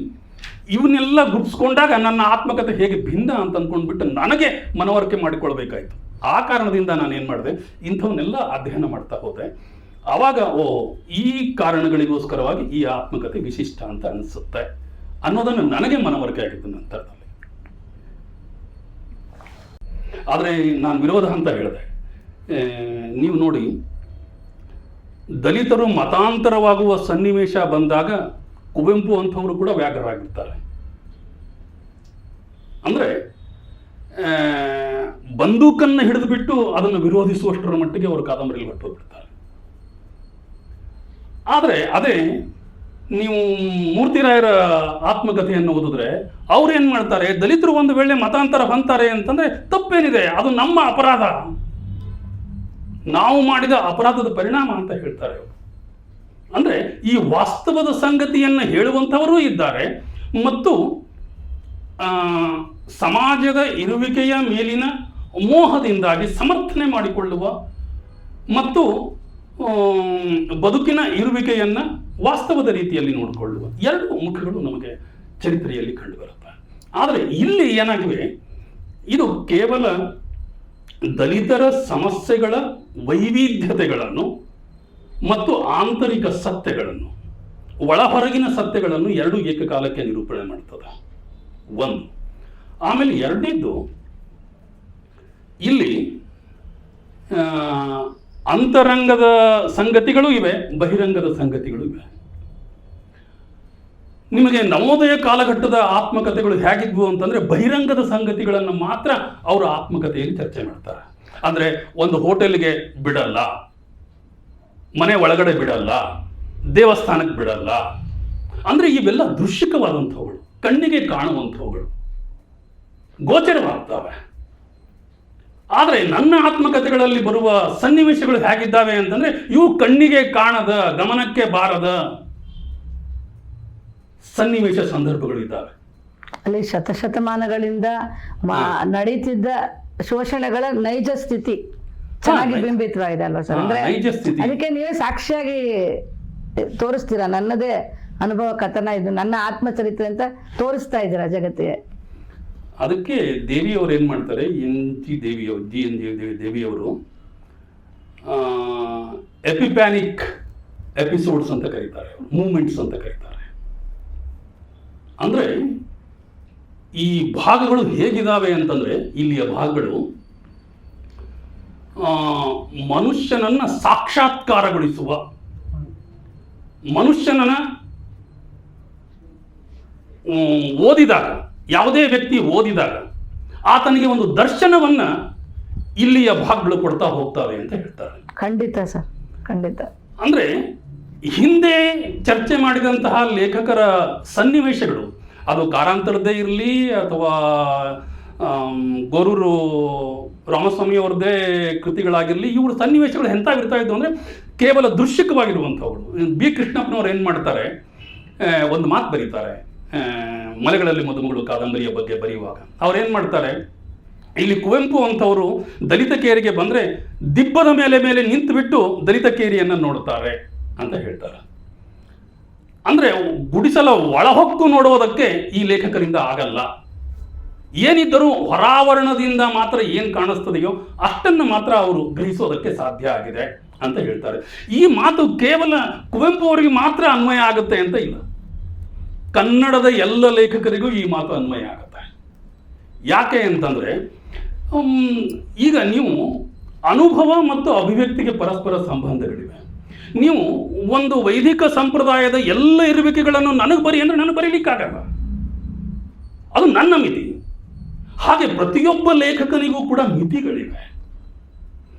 ಇವನ್ನೆಲ್ಲ ಗುಪ್ಸ್ಕೊಂಡಾಗ ನನ್ನ ಆತ್ಮಕತೆ ಹೇಗೆ ಭಿನ್ನ ಅಂತ ಅಂದ್ಕೊಂಡ್ಬಿಟ್ಟು ನನಗೆ ಮನವರಿಕೆ ಮಾಡಿಕೊಳ್ಬೇಕಾಯ್ತು. ಆ ಕಾರಣದಿಂದ ನಾನು ಏನು ಮಾಡಿದೆ? ಇಂಥವನ್ನೆಲ್ಲ ಅಧ್ಯಯನ ಮಾಡ್ತಾ ಹೋದೆ. ಆವಾಗ ಓ, ಈ ಕಾರಣಗಳಿಗೋಸ್ಕರವಾಗಿ ಈ ಆತ್ಮಕತೆ ವಿಶಿಷ್ಟ ಅಂತ ಅನಿಸುತ್ತೆ ಅನ್ನೋದನ್ನು ನನಗೆ ಮನವರಿಕೆ ಆಗಿತ್ತು ನಂತರದಲ್ಲಿ ಆದರೆ ನಾನು ವಿರೋಧ ಅಂತ ಹೇಳಿದೆ. ನೀವು ನೋಡಿ, ದಲಿತರು ಮತಾಂತರವಾಗುವ ಸನ್ನಿವೇಶ ಬಂದಾಗ ಕುವೆಂಪು ಅಂಥವರು ಕೂಡ ವ್ಯಾಘ್ರರಾಗಿರ್ತಾರೆ. ಅಂದ್ರೆ ಆ, ಹಿಡಿದು ಬಿಟ್ಟು ಅದನ್ನು ವಿರೋಧಿಸುವಷ್ಟರ ಮಟ್ಟಿಗೆ ಅವರು ಕಾದಂಬರಿಯಲ್ಲಿ ಹೊರಟೋಗ್ಬಿಡ್ತಾರೆ. ಆದರೆ ಅದೇ ನೀವು ಮೂರ್ತಿರಾಯರ ಆತ್ಮಕಥೆಯನ್ನು ಓದಿದ್ರೆ ಅವ್ರು ಏನು ಮಾಡ್ತಾರೆ ದಲಿತರು ಒಂದು ವೇಳೆ ಮತಾಂತರ ಬಂತಾರೆ ಅಂತಂದರೆ ತಪ್ಪೇನಿದೆ ಅದು ನಮ್ಮ ಅಪರಾಧ. ನಾವು ಮಾಡಿದ ಅಪರಾಧದ ಪರಿಣಾಮ ಅಂತ ಹೇಳ್ತಾರೆ ಅವರು. ಅಂದ್ರೆ ಈ ವಾಸ್ತವದ ಸಂಗತಿಯನ್ನು ಹೇಳುವಂಥವರೂ ಇದ್ದಾರೆ ಮತ್ತು ಸಮಾಜದ ಇರುವಿಕೆಯ ಮೇಲಿನ ಮೋಹದಿಂದಾಗಿ ಸಮರ್ಥನೆ ಮಾಡಿಕೊಳ್ಳುವ ಮತ್ತು ಬದುಕಿನ ಇರುವಿಕೆಯನ್ನು ವಾಸ್ತವದ ರೀತಿಯಲ್ಲಿ ನೋಡಿಕೊಳ್ಳುವ ಎರಡು ಮುಖಗಳು ನಮಗೆ ಚರಿತ್ರೆಯಲ್ಲಿ ಕಂಡುಬರುತ್ತೆ. ಆದರೆ ಇಲ್ಲಿ ಏನಾಗಿವೆ ಇದು ಕೇವಲ ದಲಿತರ ಸಮಸ್ಯೆಗಳ ವೈವಿಧ್ಯತೆಗಳನ್ನು ಮತ್ತು ಆಂತರಿಕ ಸತ್ಯಗಳನ್ನು ಒಳ ಹೊರಗಿನ ಸತ್ಯಗಳನ್ನು ಎರಡು ಏಕಕಾಲಕ್ಕೆ ನಿರೂಪಣೆ ಮಾಡ್ತದೆ. ಒಂದು ಆಮೇಲೆ ಎರಡನೇದ್ದು ಇಲ್ಲಿ ಅಂತರಂಗದ ಸಂಗತಿಗಳು ಇವೆ, ಬಹಿರಂಗದ ಸಂಗತಿಗಳು ಇವೆ. ನಿಮಗೆ ನವೋದಯ ಕಾಲಘಟ್ಟದ ಆತ್ಮಕಥೆಗಳು ಹೇಗಿದ್ವು ಅಂತಂದ್ರೆ ಬಹಿರಂಗದ ಸಂಗತಿಗಳನ್ನು ಮಾತ್ರ ಅವರು ಆತ್ಮಕಥೆಯಲ್ಲಿ ಚರ್ಚೆ ಮಾಡ್ತಾರೆ. ಅಂದ್ರೆ ಒಂದು ಹೋಟೆಲ್ಗೆ ಬಿಡಲ್ಲ, ಮನೆ ಒಳಗಡೆ ಬಿಡಲ್ಲ, ದೇವಸ್ಥಾನಕ್ಕೆ ಬಿಡಲ್ಲ, ಅಂದ್ರೆ ಇವೆಲ್ಲ ದೃಶ್ಯಕವಾದಂಥವುಗಳು ಕಣ್ಣಿಗೆ ಕಾಣುವಂಥವುಗಳು. ಗೋಚರವಾಗ್ತವೆ. ಆದರೆ ನನ್ನ ಆತ್ಮಕಥೆಗಳಲ್ಲಿ ಬರುವ ಸನ್ನಿವೇಶಗಳು ಹೇಗಿದ್ದಾವೆ ಅಂತಂದ್ರೆ ಇವು ಕಣ್ಣಿಗೆ ಕಾಣದ ಗಮನಕ್ಕೆ ಬಾರದ ಸನ್ನಿವೇಶ ಸಂದರ್ಭಗಳು ಇದ್ದಾವೆ. ಅಲ್ಲಿ ಶತಶತಮಾನಗಳಿಂದ ಮಾ- ನಡೀತಿದ್ದ ಶೋಷಣೆಗಳ ನೈಜ ಸ್ಥಿತಿ ಚೆನ್ನಾಗಿ ಬಿಂಬಿತವಾಗಿದೆ ಅಲ್ವಾ ಸರ್? ಅಂದ್ರೆ. ಅದಕ್ಕೆ ನೀವೇ ಸಾಕ್ಷಿಯಾಗಿ ತೋರಿಸ್ತೀರಾ ನನ್ನದೇ ಅನುಭವ ಕಥನ ಇದು ನನ್ನ ಆತ್ಮಚರಿತ್ರೆ ಅಂತ ತೋರಿಸ್ತಾ ಇದ್ದೀರಾ ಜಗತ್ತಿಗೆ ಅದಕ್ಕೆ ದೇವಿಯವರು ಏನು ಮಾಡ್ತಾರೆ ಎನ್ ಜಿ ದೇವಿಯವರು ಜಿ ಎನ್ ದೇವಿ ದೇವಿಯವರು ಎಪಿಪ್ಯಾನಿಕ್ ಎಪಿಸೋಡ್ಸ್ ಅಂತ ಕರೀತಾರೆ ಮೂಮೆಂಟ್ಸ್ ಅಂತ ಕರೀತಾರೆ. ಅಂದ್ರೆ ಈ ಭಾಗಗಳು ಹೇಗಿದ್ದಾವೆ ಅಂತಂದ್ರೆ, ಇಲ್ಲಿಯ ಭಾಗಗಳು ಮನುಷ್ಯನನ್ನು ಸಾಕ್ಷಾತ್ಕಾರಗೊಳಿಸುವ, ಮನುಷ್ಯನನ್ನ ಓದಿದಾಗ ಯಾವುದೇ ವ್ಯಕ್ತಿ ಓದಿದಾಗ ಆತನಿಗೆ ಒಂದು ದರ್ಶನವನ್ನ ಇಲ್ಲಿಯ ಭಾಗಗಳು ಕೊಡ್ತಾ ಹೋಗ್ತವೆ ಅಂತ ಹೇಳ್ತಾರೆ. ಖಂಡಿತ ಸರ್ ಖಂಡಿತ. ಅಂದ್ರೆ ಹಿಂದೆ ಚರ್ಚೆ ಮಾಡಿದಂತಹ ಲೇಖಕರ ಸನ್ನಿವೇಶಗಳು ಅದು ಕಾರಾಂತರದ್ದೇ ಇರಲಿ ಅಥವಾ ಗೊರೂರು ರಾಮಸ್ವಾಮಿ ಅವ್ರದ್ದೇ ಕೃತಿಗಳಾಗಿರಲಿ ಇವ್ರ ಸನ್ನಿವೇಶಗಳು ಎಂತಾಗಿರ್ತಾ ಇದ್ವು ಅಂದರೆ ಕೇವಲ ದೃಶ್ಯಕವಾಗಿರುವಂಥವ್ರು. ಬಿ ಕೃಷ್ಣಪ್ಪನವ್ರು ಏನು ಮಾಡ್ತಾರೆ ಒಂದು ಮಾತು ಬರೀತಾರೆ. ಮಲೆಗಳಲ್ಲಿ ಮದುಮಗಳು ಕಾದಂಬರಿಯ ಬಗ್ಗೆ ಬರೆಯುವಾಗ. ಅವ್ರೇನು ಮಾಡ್ತಾರೆ? ಇಲ್ಲಿ ಕುವೆಂಪು ಅಂತವರು ದಲಿತ ಕೇರಿಗೆ ಬಂದರೆ ದಿಬ್ಬದ ಮೇಲೆ ಮೇಲೆ ನಿಂತು ಬಿಟ್ಟು ದಲಿತ ಕೇರಿಯನ್ನು ನೋಡ್ತಾರೆ ಅಂತ ಹೇಳ್ತಾರೆ. ಅಂದರೆ ಗುಡಿಸಲ ಒಳಹೊಕ್ಕು ನೋಡುವುದಕ್ಕೆ ಈ ಲೇಖಕರಿಂದ ಆಗಲ್ಲ. ಏನಿದ್ದರೂ ಹೊರಾವರಣದಿಂದ ಮಾತ್ರ ಏನು ಕಾಣಿಸ್ತದೆಯೋ ಅಷ್ಟನ್ನು ಮಾತ್ರ ಅವರು ಗ್ರಹಿಸೋದಕ್ಕೆ ಸಾಧ್ಯ ಆಗಿದೆ ಅಂತ ಹೇಳ್ತಾರೆ. ಈ ಮಾತು ಕೇವಲ ಕುವೆಂಪು ಅವರಿಗೆ ಮಾತ್ರ ಅನ್ವಯ ಆಗುತ್ತೆ ಅಂತ ಇಲ್ಲ. ಕನ್ನಡದ ಎಲ್ಲ ಲೇಖಕರಿಗೂ ಈ ಮಾತು ಅನ್ವಯ ಆಗುತ್ತೆ. ಯಾಕೆ ಅಂತಂದರೆ ಈಗ ನೀವು ಅನುಭವ ಮತ್ತು ಅಭಿವ್ಯಕ್ತಿಗೆ ಪರಸ್ಪರ ಸಂಬಂಧಗಳಿವೆ. ನೀವು ಒಂದು ವೈದಿಕ ಸಂಪ್ರದಾಯದ ಎಲ್ಲ ಇರುವಿಕೆಗಳನ್ನು ನನಗೆ ಬರಿ ಅಂದರೆ ನನಗೆ ಬರೀಲಿಕ್ಕಾಗಲ್ಲ. ಅದು ನನ್ನ ಮಿತಿ. ಹಾಗೆ ಪ್ರತಿಯೊಬ್ಬ ಲೇಖಕನಿಗೂ ಕೂಡ ಮಿತಿಗಳಿವೆ.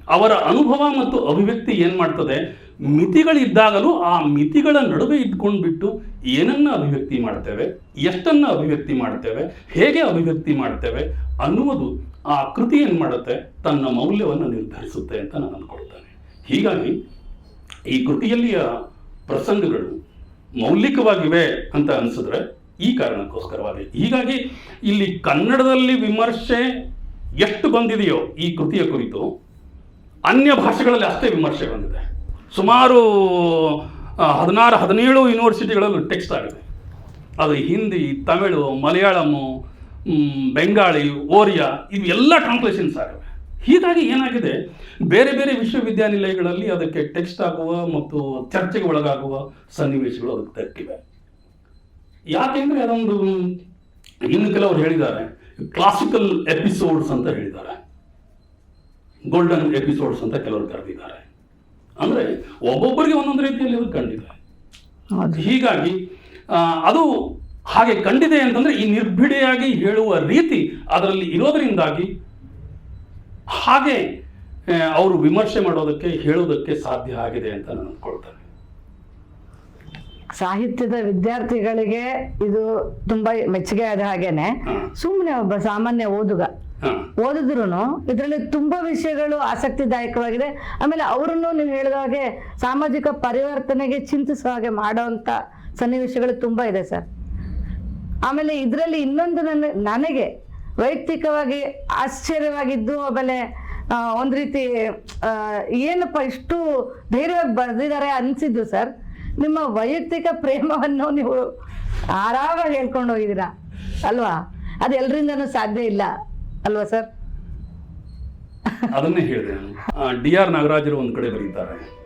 ಅವರ ಅನುಭವ ಮತ್ತು ಅಭಿವ್ಯಕ್ತಿ ಏನು ಮಾಡ್ತದೆ? ಮಿತಿಗಳಿದ್ದಾಗಲೂ ಆ ಮಿತಿಗಳ ನಡುವೆ ಇಟ್ಕೊಂಡ್ಬಿಟ್ಟು ಏನನ್ನ ಅಭಿವ್ಯಕ್ತಿ ಮಾಡ್ತೇವೆ, ಎಷ್ಟನ್ನ ಅಭಿವ್ಯಕ್ತಿ ಮಾಡ್ತೇವೆ, ಹೇಗೆ ಅಭಿವ್ಯಕ್ತಿ ಮಾಡ್ತೇವೆ ಅನ್ನುವುದು ಆ ಕೃತಿ ಏನು ಮಾಡುತ್ತೆ? ತನ್ನ ಮೌಲ್ಯವನ್ನು ನಿರ್ಧರಿಸುತ್ತೆ ಅಂತ ನಾನು ಅನ್ಕೊಳ್ತೇನೆ. ಹೀಗಾಗಿ ಈ ಕೃತಿಯಲ್ಲಿಯ ಪ್ರಸಂಗಗಳು ಮೌಲಿಕವಾಗಿವೆ ಅಂತ ಅನಿಸಿದ್ರೆ ಈ ಕಾರಣಕ್ಕೋಸ್ಕರವಾಗಿ ಹೀಗಾಗಿ ಇಲ್ಲಿ ಕನ್ನಡದಲ್ಲಿ ವಿಮರ್ಶೆ ಎಷ್ಟು ಬಂದಿದೆಯೋ ಈ ಕೃತಿಯ ಕುರಿತು ಅನ್ಯ ಭಾಷೆಗಳಲ್ಲಿ ಅಷ್ಟೇ ವಿಮರ್ಶೆ ಬಂದಿದೆ. ಸುಮಾರು ಹದಿನಾರು, ಹದಿನೇಳು ಯೂನಿವರ್ಸಿಟಿಗಳಲ್ಲಿ ಟೆಕ್ಸ್ಟ್ ಆಗಿದೆ. ಅದು ಹಿಂದಿ, ತಮಿಳು ಮಲಯಾಳಮು ಬೆಂಗಾಳಿ, ಓರಿಯಾ ಇವೆಲ್ಲ ಟ್ರಾನ್ಸ್ಲೇಷನ್ಸ್ ಆಗಿವೆ. ಹೀಗಾಗಿ ಏನಾಗಿದೆ? ಬೇರೆ ಬೇರೆ ವಿಶ್ವವಿದ್ಯಾನಿಲಯಗಳಲ್ಲಿ ಅದಕ್ಕೆ ಟೆಕ್ಸ್ಟ್ ಆಗುವ ಮತ್ತು ಚರ್ಚೆಗೆ ಒಳಗಾಗುವ ಸನ್ನಿವೇಶಗಳು ಅದಕ್ಕೆ ತಕ್ಕಿವೆ ಯಾಕೆಂದರೆ ಅದೊಂದು, ಇನ್ನು ಕೆಲವರು ಹೇಳಿದ್ದಾರೆ ಕ್ಲಾಸಿಕಲ್ ಎಪಿಸೋಡ್ಸ್ ಅಂತ ಹೇಳಿದ್ದಾರೆ. ಗೋಲ್ಡನ್ ಎಪಿಸೋಡ್ಸ್ ಅಂತ ಕೆಲವರು ಕರೆದಿದ್ದಾರೆ. ಅಂದ್ರೆ ಒಬ್ಬೊಬ್ಬರಿಗೆ ಒಂದೊಂದು ರೀತಿಯಲ್ಲಿ ಅದು ಕಂಡಿದೆ. ಹೀಗಾಗಿ ಅದು ಹಾಗೆ ಕಂಡಿದೆ ಅಂತಂದ್ರೆ ಈ ನಿರ್ಭಿಡೆಯಾಗಿ ಹೇಳುವ ರೀತಿ ಅದರಲ್ಲಿ ಇರೋದರಿಂದಾಗಿ ಹಾಗೆ ಅವರು ವಿಮರ್ಶೆ ಮಾಡೋದಕ್ಕೆ ಹೇಳೋದಕ್ಕೆ ಸಾಧ್ಯ ಆಗಿದೆ ಅಂತ ನಾನು ಅಂದ್ಕೊಳ್ತೇನೆ. ಸಾಹಿತ್ಯದ ವಿದ್ಯಾರ್ಥಿಗಳಿಗೆ ಇದು ತುಂಬಾ ಮೆಚ್ಚುಗೆ ಆದ ಹಾಗೇನೆ. ಸುಮ್ಮನೆ ಒಬ್ಬ ಸಾಮಾನ್ಯ ಓದುಗ ಓದಿದ್ರು ಇದರಲ್ಲಿ ತುಂಬಾ ವಿಷಯಗಳು ಆಸಕ್ತಿದಾಯಕವಾಗಿದೆ. ಆಮೇಲೆ ಅವರನ್ನು ನೀವು ಹೇಳಿದ ಹಾಗೆ ಸಾಮಾಜಿಕ ಪರಿವರ್ತನೆಗೆ ಚಿಂತಿಸುವ ಹಾಗೆ ಮಾಡುವಂತ ಸನ್ನಿವೇಶಗಳು ತುಂಬಾ ಇದೆ ಸರ್. ಆಮೇಲೆ ಇದರಲ್ಲಿ ಇನ್ನೊಂದು ನನ್ನ, ನನಗೆ ವೈಯಕ್ತಿಕವಾಗಿ ಆಶ್ಚರ್ಯವಾಗಿದ್ದು ಆಮೇಲೆ ಒಂದು ರೀತಿ ಏನಪ್ಪ ಇಷ್ಟು ಧೈರ್ಯವಾಗಿ ಬರೆದಿದ್ದಾರೆ ಅನ್ಸಿದ್ದು ಸರ್. ನಿಮ್ಮ ವೈಯಕ್ತಿಕ ಪ್ರೇಮವನ್ನು ನೀವು ಆರಾಮಾಗಿ ಹೇಳ್ಕೊಂಡು ಹೋಗಿದ್ದೀರಾ? ಅಲ್ವಾ? ಅದು ಎಲ್ಲರಿಂದನೂ ಸಾಧ್ಯ ಇಲ್ಲ. ಅಲ್ವಾ ಸರ್? ಅದನ್ನೇ ಹೇಳಿದೆ ನಾನು. ಡಿ ಆರ್ ನಾಗರಾಜರು ಒಂದು ಕಡೆ ಬರೀತಾರೆ.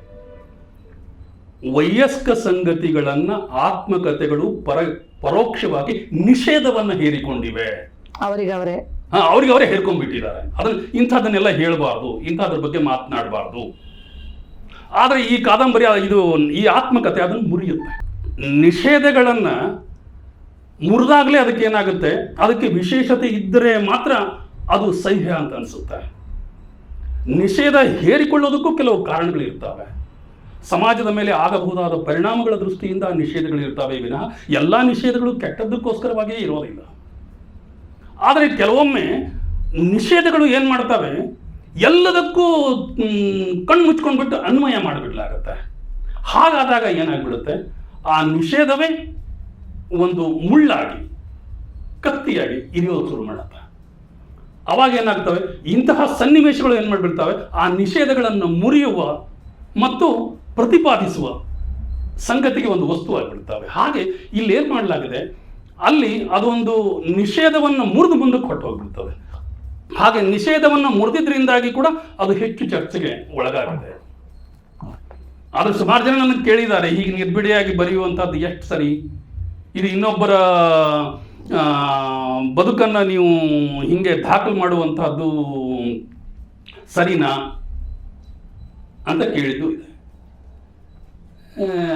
ವಯಸ್ಕ ಸಂಗತಿಗಳನ್ನ ಆತ್ಮಕಥೆಗಳು ಪರ ಪರೋಕ್ಷವಾಗಿ ನಿಷೇಧವನ್ನ ಹೇರಿಕೊಂಡಿವೆ. ಅವರಿಗವರೇ. ಹಾ, ಅವ್ರಿಗೆ ಅವರೇ ಹೇಳ್ಕೊಂಡ್ಬಿಟ್ಟಿದ್ದಾರೆ. ಅದನ್ನ ಇಂಥದ್ದನ್ನೆಲ್ಲ ಹೇಳಬಾರ್ದು. ಇಂಥದ್ರ ಬಗ್ಗೆ ಮಾತನಾಡಬಾರ್ದು. ಆದರೆ ಈ ಕಾದಂಬರಿ ಇದು ಈ ಆತ್ಮಕಥೆ ಅದನ್ನು ಮುರಿಯುತ್ತೆ. ನಿಷೇಧಗಳನ್ನ ಮುರಿದಾಗಲೇ ಅದಕ್ಕೆ ಏನಾಗುತ್ತೆ ಅದಕ್ಕೆ ವಿಶೇಷತೆ ಇದ್ದರೆ ಮಾತ್ರ ಅದು ಸಹ್ಯ ಅಂತ ಅನಿಸುತ್ತೆ. ನಿಷೇಧ ಹೇರಿಕೊಳ್ಳೋದಕ್ಕೂ ಕೆಲವು ಕಾರಣಗಳಿರ್ತವೆ. ಸಮಾಜದ ಮೇಲೆ ಆಗಬಹುದಾದ ಪರಿಣಾಮಗಳ ದೃಷ್ಟಿಯಿಂದ ನಿಷೇಧಗಳು ನಿಷೇಧಗಳಿರ್ತವೆ ವಿನಃ ಎಲ್ಲ ನಿಷೇಧಗಳು ಕೆಟ್ಟದ್ದಕ್ಕೋಸ್ಕರವಾಗಿಯೇ ಇರೋದಿಲ್ಲ. ಆದರೆ ಕೆಲವೊಮ್ಮೆ ನಿಷೇಧಗಳು ಏನು ಮಾಡ್ತವೆ? ಎಲ್ಲದಕ್ಕೂ ಕಣ್ಣು ಮುಚ್ಕೊಂಡ್ಬಿಟ್ಟು ಅನ್ವಯ ಮಾಡಿಬಿಡ್ಲಾಗತ್ತೆ. ಹಾಗಾದಾಗ ಏನಾಗ್ಬಿಡುತ್ತೆ? ಆ ನಿಷೇಧವೇ ಒಂದು ಮುಳ್ಳಾಗಿ, ಕತ್ತಿಯಾಗಿ ಇರಿಯೋದು ಶುರು ಮಾಡುತ್ತೆ. ಅವಾಗ ಏನಾಗ್ತವೆ? ಇಂತಹ ಸನ್ನಿವೇಶಗಳು ಏನು ಮಾಡಿಬಿಡ್ತವೆ? ಆ ನಿಷೇಧಗಳನ್ನು ಮುರಿಯುವ ಮತ್ತು ಪ್ರತಿಪಾದಿಸುವ ಸಂಗತಿಗೆ ಒಂದು ವಸ್ತುವಾಗಿಬಿಡ್ತವೆ ಹಾಗೆ ಇಲ್ಲಿ ಏನು ಮಾಡಲಾಗಿದೆ? ಅಲ್ಲಿ ಅದೊಂದು ನಿಷೇಧವನ್ನು ಮುರಿದು ಮುಂದಕ್ಕೆ ಕೊಟ್ಟು ಹೋಗ್ಬಿಡ್ತವೆ ಹಾಗೆ ನಿಷೇಧವನ್ನು ಮುರಿದಿದ್ರಿಂದಾಗಿ ಕೂಡ ಅದು ಹೆಚ್ಚು ಚರ್ಚೆಗೆ ಒಳಗಾಗಿದೆ ಆದರೆ ಸುಮಾರು ಜನ ನನಗೆ ಕೇಳಿದ್ದಾರೆ. ಹೀಗೆ ನಿರ್ಬಿಡಿಯಾಗಿ ಬರೆಯುವಂಥದ್ದು ಎಷ್ಟು ಸರಿ? ಇದು ಇನ್ನೊಬ್ಬರ ಬದುಕನ್ನು ನೀವು ಹಿಂಗೆ ದಾಖಲು ಮಾಡುವಂತಹದ್ದು ಸರಿನಾ ಅಂತ ಕೇಳಿದ್ದು. ಇದೆ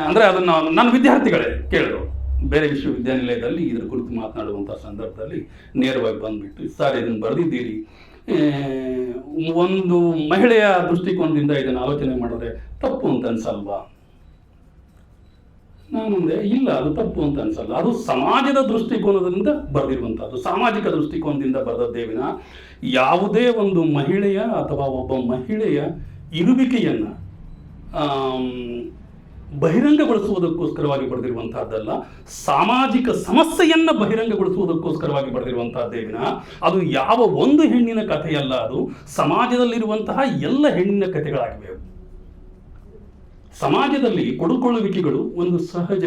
ಅಂದರೆ ಅದನ್ನು ನನ್ನ ವಿದ್ಯಾರ್ಥಿಗಳೇ ಕೇಳಿದ್ರು. ಬೇರೆ ವಿಶ್ವವಿದ್ಯಾನಿಲಯದಲ್ಲಿ ಇದರ ಕುರಿತು ಮಾತನಾಡುವಂಥ ಸಂದರ್ಭದಲ್ಲಿ ನೇರವಾಗಿ ಬಂದ್ಬಿಟ್ಟು, ಸರ್, ಇದನ್ನು ಬರೆದಿದ್ದೀರಿ. ಒಂದು ಮಹಿಳೆಯ ದೃಷ್ಟಿಕೋನದಿಂದ ಇದನ್ನು ಆಲೋಚನೆ ಮಾಡಿದ್ರೆ ತಪ್ಪು ಅಂತ ಅನ್ಸಲ್ವಾ? ನಾನಂದೆ ಇಲ್ಲ, ಅದು ತಪ್ಪು ಅಂತ ಅನ್ಸಲ್ಲ ಅದು ಸಮಾಜದ ದೃಷ್ಟಿಕೋನದಿಂದ ಬರೆದಿರುವಂಥದ್ದು ಸಾಮಾಜಿಕ ದೃಷ್ಟಿಕೋನದಿಂದ ಬರೆದದ್ದೇ ವಿನ ಯಾವುದೇ ಒಂದು ಮಹಿಳೆಯ ಅಥವಾ ಒಬ್ಬ ಮಹಿಳೆಯ ಇರುವಿಕೆಯನ್ನು ಬಹಿರಂಗಗೊಳಿಸುವುದಕ್ಕೋಸ್ಕರವಾಗಿ ಬರೆದಿರುವಂತಹದ್ದಲ್ಲ ಸಾಮಾಜಿಕ ಸಮಸ್ಯೆಯನ್ನು ಬಹಿರಂಗಗೊಳಿಸುವುದಕ್ಕೋಸ್ಕರವಾಗಿ ಬರೆದಿರುವಂತಹದ್ದೇ ವಿನ ಅದು ಯಾವ ಒಂದು ಹೆಣ್ಣಿನ ಕಥೆಯಲ್ಲ, ಅದು ಸಮಾಜದಲ್ಲಿರುವಂತಹ ಎಲ್ಲ ಹೆಣ್ಣಿನ ಕಥೆಗಳಾಗಿವೆ. ಸಮಾಜದಲ್ಲಿ ಕೊಡುಕೊಳ್ಳುವಿಕೆಗಳು ಒಂದು ಸಹಜ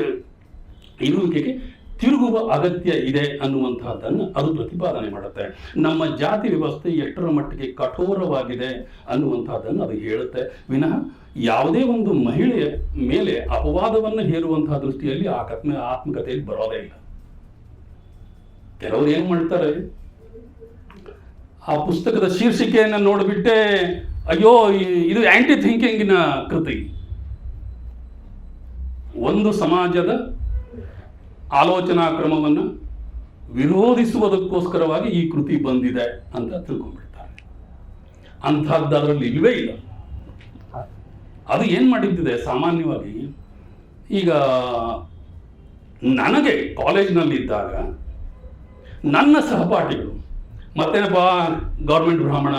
ಇರುವಿಕೆಗೆ ತಿರುಗುವ ಅಗತ್ಯ ಇದೆ ಅನ್ನುವಂತಹದ್ದನ್ನು ಅದು ಪ್ರತಿಪಾದನೆ ಮಾಡುತ್ತೆ. ನಮ್ಮ ಜಾತಿ ವ್ಯವಸ್ಥೆ ಎಷ್ಟರ ಮಟ್ಟಿಗೆ ಕಠೋರವಾಗಿದೆ ಅನ್ನುವಂತಹದ್ದನ್ನು ಅದು ಹೇಳುತ್ತೆ. ವಿನಃ ಯಾವುದೇ ಒಂದು ಮಹಿಳೆಯ ಮೇಲೆ ಅಪವಾದವನ್ನು ಹೇರುವಂತಹ ದೃಷ್ಟಿಯಲ್ಲಿ ಆ ಕತ್ಮ ಆತ್ಮಕತೆಯಲ್ಲಿ ಬರೋದೇ ಇಲ್ಲ. ಕೆಲವರು ಏನು ಮಾಡ್ತಾರೆ? ಆ ಪುಸ್ತಕದ ಶೀರ್ಷಿಕೆಯನ್ನು ನೋಡಿಬಿಟ್ಟೆ, ಅಯ್ಯೋ ಇದು ಆಂಟಿ ಥಿಂಕಿಂಗಿನ ಕೃತಿ. ಒಂದು ಸಮಾಜದ ಆಲೋಚನಾ ಕ್ರಮವನ್ನು ವಿರೋಧಿಸುವುದಕ್ಕೋಸ್ಕರವಾಗಿ ಈ ಕೃತಿ ಬಂದಿದೆ ಅಂತ ತಿಳ್ಕೊಂಡ್ಬಿಡ್ತಾರೆ. ಅಂಥದ್ದು ಅದರಲ್ಲಿ ಇಲ್ವೇ ಇಲ್ಲ. ಅದು ಏನು ಮಾಡಿದ್ದಿದೆ? ಸಾಮಾನ್ಯವಾಗಿ ಈಗ ನನಗೆ ಕಾಲೇಜಿನಲ್ಲಿದ್ದಾಗ ನನ್ನ ಸಹಪಾಠಿಗಳು, ಮತ್ತೇನಪ್ಪ, ಗೌರ್ಮೆಂಟ್ ಬ್ರಾಹ್ಮಣ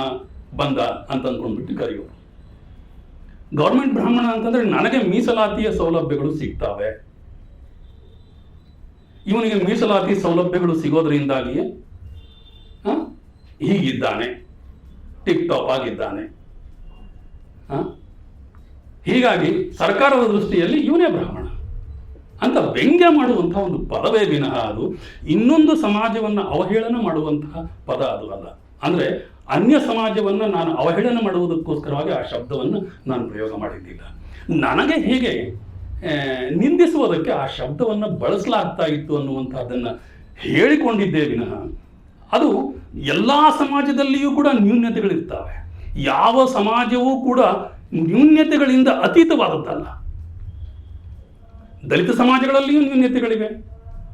ಬಂದ ಅಂತ ಅಂದ್ಕೊಂಡ್ಬಿಟ್ಟು ಕರೆಯೋರು. ಗೌರ್ಮೆಂಟ್ ಬ್ರಾಹ್ಮಣ ಅಂತಂದ್ರೆ ನನಗೆ ಮೀಸಲಾತಿಯ ಸೌಲಭ್ಯಗಳು ಸಿಗ್ತವೆ. ಇವನಿಗೆ ಮೀಸಲಾತಿ ಸೌಲಭ್ಯಗಳು ಸಿಗೋದ್ರಿಂದಾಗಿಯೇ ಹೀಗಿದ್ದಾನೆ, ಟಿಕ್ ಟಾಪ್ ಆಗಿದ್ದಾನೆ? ಹೀಗಾಗಿ ಸರ್ಕಾರದ ದೃಷ್ಟಿಯಲ್ಲಿ ಇವನೇ ಬ್ರಾಹ್ಮಣ. ಅಂತ ವ್ಯಂಗ್ಯ ಮಾಡುವಂತಹ ಒಂದು ಪದವೇ ವಿನಃ ಅದು. ಇನ್ನೊಂದು ಸಮಾಜವನ್ನು ಅವಹೇಳನ ಮಾಡುವಂತಹ ಪದ ಅದು ಅಲ್ಲ. ಅಂದ್ರೆ ಅನ್ಯ ಸಮಾಜವನ್ನು ನಾನು ಅವಹೇಳನ ಮಾಡುವುದಕ್ಕೋಸ್ಕರವಾಗಿ ಆ ಶಬ್ದವನ್ನು ನಾನು ಪ್ರಯೋಗ ಮಾಡಿದ್ದಿಲ್ಲ. ನನಗೆ ಹೇಗೆ ನಿಂದಿಸುವುದಕ್ಕೆ ಆ ಶಬ್ದವನ್ನು ಬಳಸಲಾಗ್ತಾ ಇತ್ತು ಅನ್ನುವಂಥದ್ದನ್ನು ಹೇಳಿಕೊಂಡಿದ್ದೇ ವಿನಃ, ಅದು ಎಲ್ಲ ಸಮಾಜದಲ್ಲಿಯೂ ಕೂಡ ನ್ಯೂನ್ಯತೆಗಳಿರ್ತವೆ. ಯಾವ ಸಮಾಜವೂ ಕೂಡ ನ್ಯೂನ್ಯತೆಗಳಿಂದ ಅತೀತವಾದದ್ದಲ್ಲ. ದಲಿತ ಸಮಾಜಗಳಲ್ಲಿಯೂ ನ್ಯೂನ್ಯತೆಗಳಿವೆ.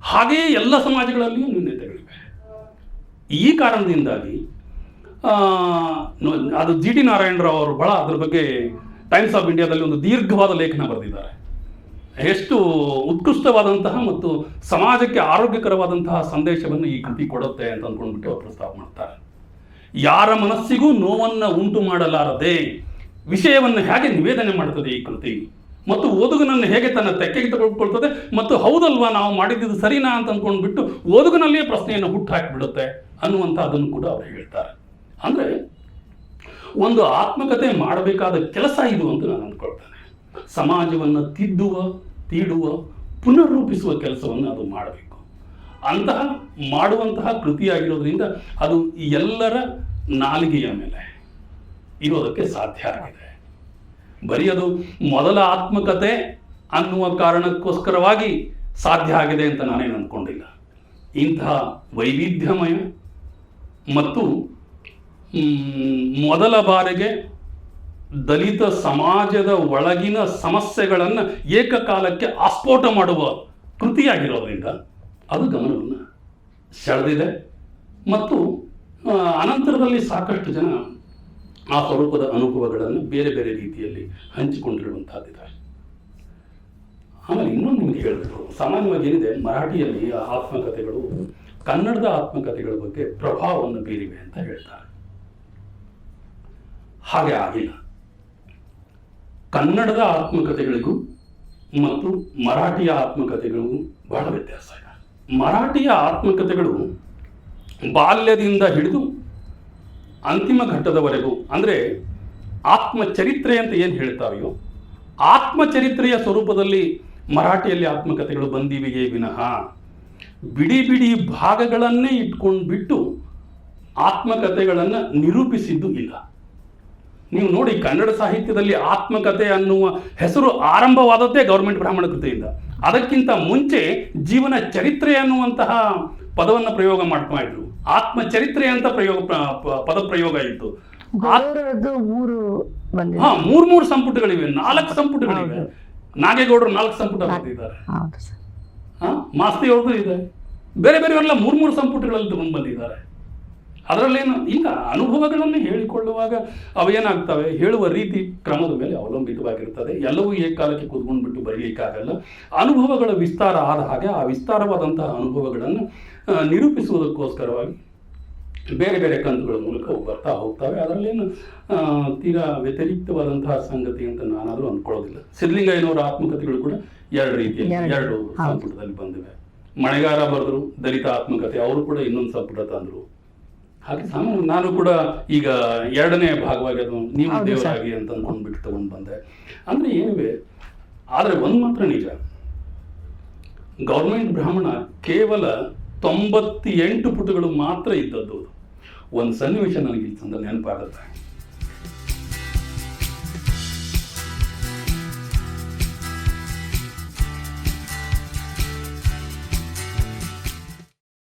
ಹಾಗೆಯೇ ಎಲ್ಲ ಸಮಾಜಗಳಲ್ಲಿಯೂ ನ್ಯೂನ್ಯತೆಗಳಿವೆ. ಈ ಕಾರಣದಿಂದಾಗಿ ಅದು ಜಿ ಟಿ ನಾರಾಯಣರಾವ್ ಅವರು ಬಹಳ ಅದ್ರ ಬಗ್ಗೆ ಟೈಮ್ಸ್ ಆಫ್ ಇಂಡಿಯಾದಲ್ಲಿ ಒಂದು ದೀರ್ಘವಾದ ಲೇಖನ ಬರೆದಿದ್ದಾರೆ. ಎಷ್ಟು ಉತ್ಕೃಷ್ಟವಾದಂತಹ ಮತ್ತು ಸಮಾಜಕ್ಕೆ ಆರೋಗ್ಯಕರವಾದಂತಹ ಸಂದೇಶವನ್ನು ಈ ಕೃತಿ ಕೊಡುತ್ತೆ ಅಂತ ಅಂದ್ಕೊಂಡ್ಬಿಟ್ಟು ಅವರು ಪ್ರಸ್ತಾಪ ಮಾಡ್ತಾರೆ. ಯಾರ ಮನಸ್ಸಿಗೂ ನೋವನ್ನು ಉಂಟು ಮಾಡಲಾರದೆ ವಿಷಯವನ್ನು ಹೇಗೆ ನಿವೇದನೆ ಮಾಡುತ್ತದೆ ಈ ಕೃತಿ? ಮತ್ತು ಓದುಗನನ್ನು ಹೇಗೆ ತನ್ನ ತೆಕ್ಕೆಗೆ ತೆಗೆದುಕೊಳ್ತದೆ ಮತ್ತು ಹೌದಲ್ವಾ ನಾವು ಮಾಡಿದ್ದು ಸರಿನಾ ಅಂತ ಅಂದ್ಕೊಂಡ್ಬಿಟ್ಟು ಓದುಗನಲ್ಲಿಯೇ ಪ್ರಶ್ನೆಯನ್ನು ಹುಟ್ಟು ಹಾಕಿಬಿಡುತ್ತೆ ಅನ್ನುವಂಥದ್ದನ್ನು ಕೂಡ ಅವರು ಹೇಳ್ತಾರೆ. ಅಂದರೆ ಒಂದು ಆತ್ಮಕತೆ ಮಾಡಬೇಕಾದ ಕೆಲಸ ಇದು ಅಂತ ನಾನು ಅಂದ್ಕೊಳ್ತೇನೆ. ಸಮಾಜವನ್ನು ತಿದ್ದುವ, ತೀಡುವ, ಪುನರ್ರೂಪಿಸುವ ಕೆಲಸವನ್ನು ಅದು ಮಾಡಬೇಕು. ಅಂತಹ ಮಾಡುವಂತಹ ಕೃತಿಯಾಗಿರೋದ್ರಿಂದ ಅದು ಎಲ್ಲರ ನಾಲಿಗೆಯ ಮೇಲೆ ಇರೋದಕ್ಕೆ ಸಾಧ್ಯ ಆಗಿದೆ. ಬರೀ ಅದು ಮೊದಲ ಆತ್ಮಕತೆ ಅನ್ನುವ ಕಾರಣಕ್ಕೋಸ್ಕರವಾಗಿ ಸಾಧ್ಯ ಆಗಿದೆ ಅಂತ ನಾನೇನು ಅಂದ್ಕೊಂಡಿಲ್ಲ. ಇಂತಹ ವೈವಿಧ್ಯಮಯ ಮತ್ತು ಮೊದಲ ಬಾರಿಗೆ ದಲಿತ ಸಮಾಜದ ಒಳಗಿನ ಸಮಸ್ಯೆಗಳನ್ನು ಏಕಕಾಲಕ್ಕೆ ಆಸ್ಫೋಟ ಮಾಡುವ ಕೃತಿಯಾಗಿರೋದ್ರಿಂದ ಅದು ಗಮನವನ್ನು ಸೆಳೆದಿದೆ. ಮತ್ತು ಅನಂತರದಲ್ಲಿ ಸಾಕಷ್ಟು ಜನ ಆ ಸ್ವರೂಪದ ಅನುಭವಗಳನ್ನು ಬೇರೆ ಬೇರೆ ರೀತಿಯಲ್ಲಿ ಹಂಚಿಕೊಂಡಿರುವಂತಹದ್ದಿದೆ ಆಮೇಲೆ ಇನ್ನೊಂದು ನಿಮಗೆ ಹೇಳಬೇಕು. ಸಾಮಾನ್ಯವಾಗಿ ಏನಿದೆ, ಮರಾಠಿಯಲ್ಲಿ ಆತ್ಮಕಥೆಗಳು ಕನ್ನಡದ ಆತ್ಮಕಥೆಗಳ ಬಗ್ಗೆ ಪ್ರಭಾವವನ್ನು ಬೀರಿವೆ ಅಂತ ಹೇಳ್ತಾರೆ. ಹಾಗೆ ಆಗಿಲ್ಲ. ಕನ್ನಡದ ಆತ್ಮಕಥೆಗಳಿಗೂ ಮತ್ತು ಮರಾಠಿಯ ಆತ್ಮಕಥೆಗಳಿಗೂ ಬಹಳ ವ್ಯತ್ಯಾಸ ಇದೆ. ಮರಾಠಿಯ ಆತ್ಮಕಥೆಗಳು ಬಾಲ್ಯದಿಂದ ಹಿಡಿದು ಅಂತಿಮ ಘಟ್ಟದವರೆಗೂ, ಅಂದರೆ ಆತ್ಮಚರಿತ್ರೆ ಅಂತ ಏನು ಹೇಳ್ತಾವೆಯೋ, ಆತ್ಮಚರಿತ್ರೆಯ ಸ್ವರೂಪದಲ್ಲಿ ಮರಾಠಿಯಲ್ಲಿ ಆತ್ಮಕಥೆಗಳು ಬಂದಿವೆಯೇ ವಿನಃ ಬಿಡಿ ಬಿಡಿ ಭಾಗಗಳನ್ನೇ ಇಟ್ಕೊಂಡು ಬಿಟ್ಟು ಆತ್ಮಕಥೆಗಳನ್ನು ನಿರೂಪಿಸಿದ್ದು ಇಲ್ಲ. ನೀವು ನೋಡಿ ಕನ್ನಡ ಸಾಹಿತ್ಯದಲ್ಲಿ ಆತ್ಮಕಥೆ ಅನ್ನುವ ಹೆಸರು ಆರಂಭವಾದದ್ದೇ ಗೌರ್ಮೆಂಟ್ ಬ್ರಾಹ್ಮಣ ಕೃತಿಯಿಂದ. ಅದಕ್ಕಿಂತ ಮುಂಚೆ ಜೀವನ ಚರಿತ್ರೆ ಅನ್ನುವಂತಹ ಪದವನ್ನು ಪ್ರಯೋಗ ಮಾಡ್ತಾ ಆತ್ಮ ಚರಿತ್ರೆ ಅಂತ ಪ್ರಯೋಗ ಪದ ಪ್ರಯೋಗ ಇತ್ತು. ಮೂರು ಹಾ ಮೂರ್ ಮೂರು ಸಂಪುಟಗಳಿವೆ. ನಾಲ್ಕು ಸಂಪುಟಗಳಿವೆ. ನಾಗೇಗೌಡರು ನಾಲ್ಕು ಸಂಪುಟ ಬಂದಿದ್ದಾರೆ. ಮಾಸ್ತಿ ಅವ್ರದ್ದು ಇದೆ. ಬೇರೆ ಬೇರೆಯವರೆಲ್ಲ ಮೂರ್ ಮೂರು ಸಂಪುಟಗಳಲ್ಲಿ ತಗೊಂಡು ಬಂದಿದ್ದಾರೆ. ಅದರಲ್ಲೇನು? ಈಗ ಅನುಭವಗಳನ್ನು ಹೇಳಿಕೊಳ್ಳುವಾಗ ಅವೇನಾಗ್ತವೆ ಹೇಳುವ ರೀತಿ ಕ್ರಮದ ಮೇಲೆ ಅವಲಂಬಿತವಾಗಿರ್ತದೆ. ಎಲ್ಲವೂ ಏಕಾಲಕ್ಕೆ ಕೂತ್ಕೊಂಡ್ಬಿಟ್ಟು ಬರೀಲಿಕ್ಕಾಗಲ್ಲ. ಅನುಭವಗಳ ವಿಸ್ತಾರ ಆದ ಹಾಗೆ ಆ ವಿಸ್ತಾರವಾದಂತಹ ಅನುಭವಗಳನ್ನು ನಿರೂಪಿಸುವುದಕ್ಕೋಸ್ಕರವಾಗಿ ಬೇರೆ ಬೇರೆ ಕಂತುಗಳ ಮೂಲಕ ಬರ್ತಾ ಹೋಗ್ತವೆ. ಅದರಲ್ಲೇನು ತೀರಾ ವ್ಯತಿರಿಕ್ತವಾದಂತಹ ಸಂಗತಿ ಅಂತ ನಾನಾದರೂ ಅಂದ್ಕೊಳ್ಳೋದಿಲ್ಲ. ಸಿದ್ಧಲಿಂಗಯ್ಯನವರ ಆತ್ಮಕಥೆಗಳು ಕೂಡ ಎರಡು ರೀತಿಯ ಎರಡು. ಎರಡು ಸಂಪುಟದಲ್ಲಿ ಬಂದಿವೆ. ಮಳೆಗಾರ ಬರೆದ್ರು ದಲಿತ ಆತ್ಮಕಥೆ. ಅವರು ಕೂಡ ಇನ್ನೊಂದು ಸಂಪುಟ ತಂದರು. ಹಾಗೆ ಸಾಮಾನ್ಯ ನಾನು ಕೂಡ ಈಗ ಎರಡನೇ ಭಾಗವಾಗಿ ಅದು ನೀವು. ದೇವರಾಗಿ ಅಂತ ಅಂದ್ಕೊಂಡ್ಬಿಟ್ಟು ತಗೊಂಡು ಬಂದೆ. ಅಂದ್ರೆ ಏನಿವೆ ಆದರೆ ಒಂದು ಮಾತ್ರ ನಿಜ. ಗೌರ್ಮೆಂಟ್ ಬ್ರಾಹ್ಮಣ ಕೇವಲ ತೊಂಬತ್ತೆಂಟು ಪುಟಗಳು ಮಾತ್ರ ಇದ್ದದ್ದು. ಒಂದು ಸನ್ನಿವೇಶ ನನಗೆ ತಂದ ಚಂದ ನೆನಪಾಗುತ್ತೆ.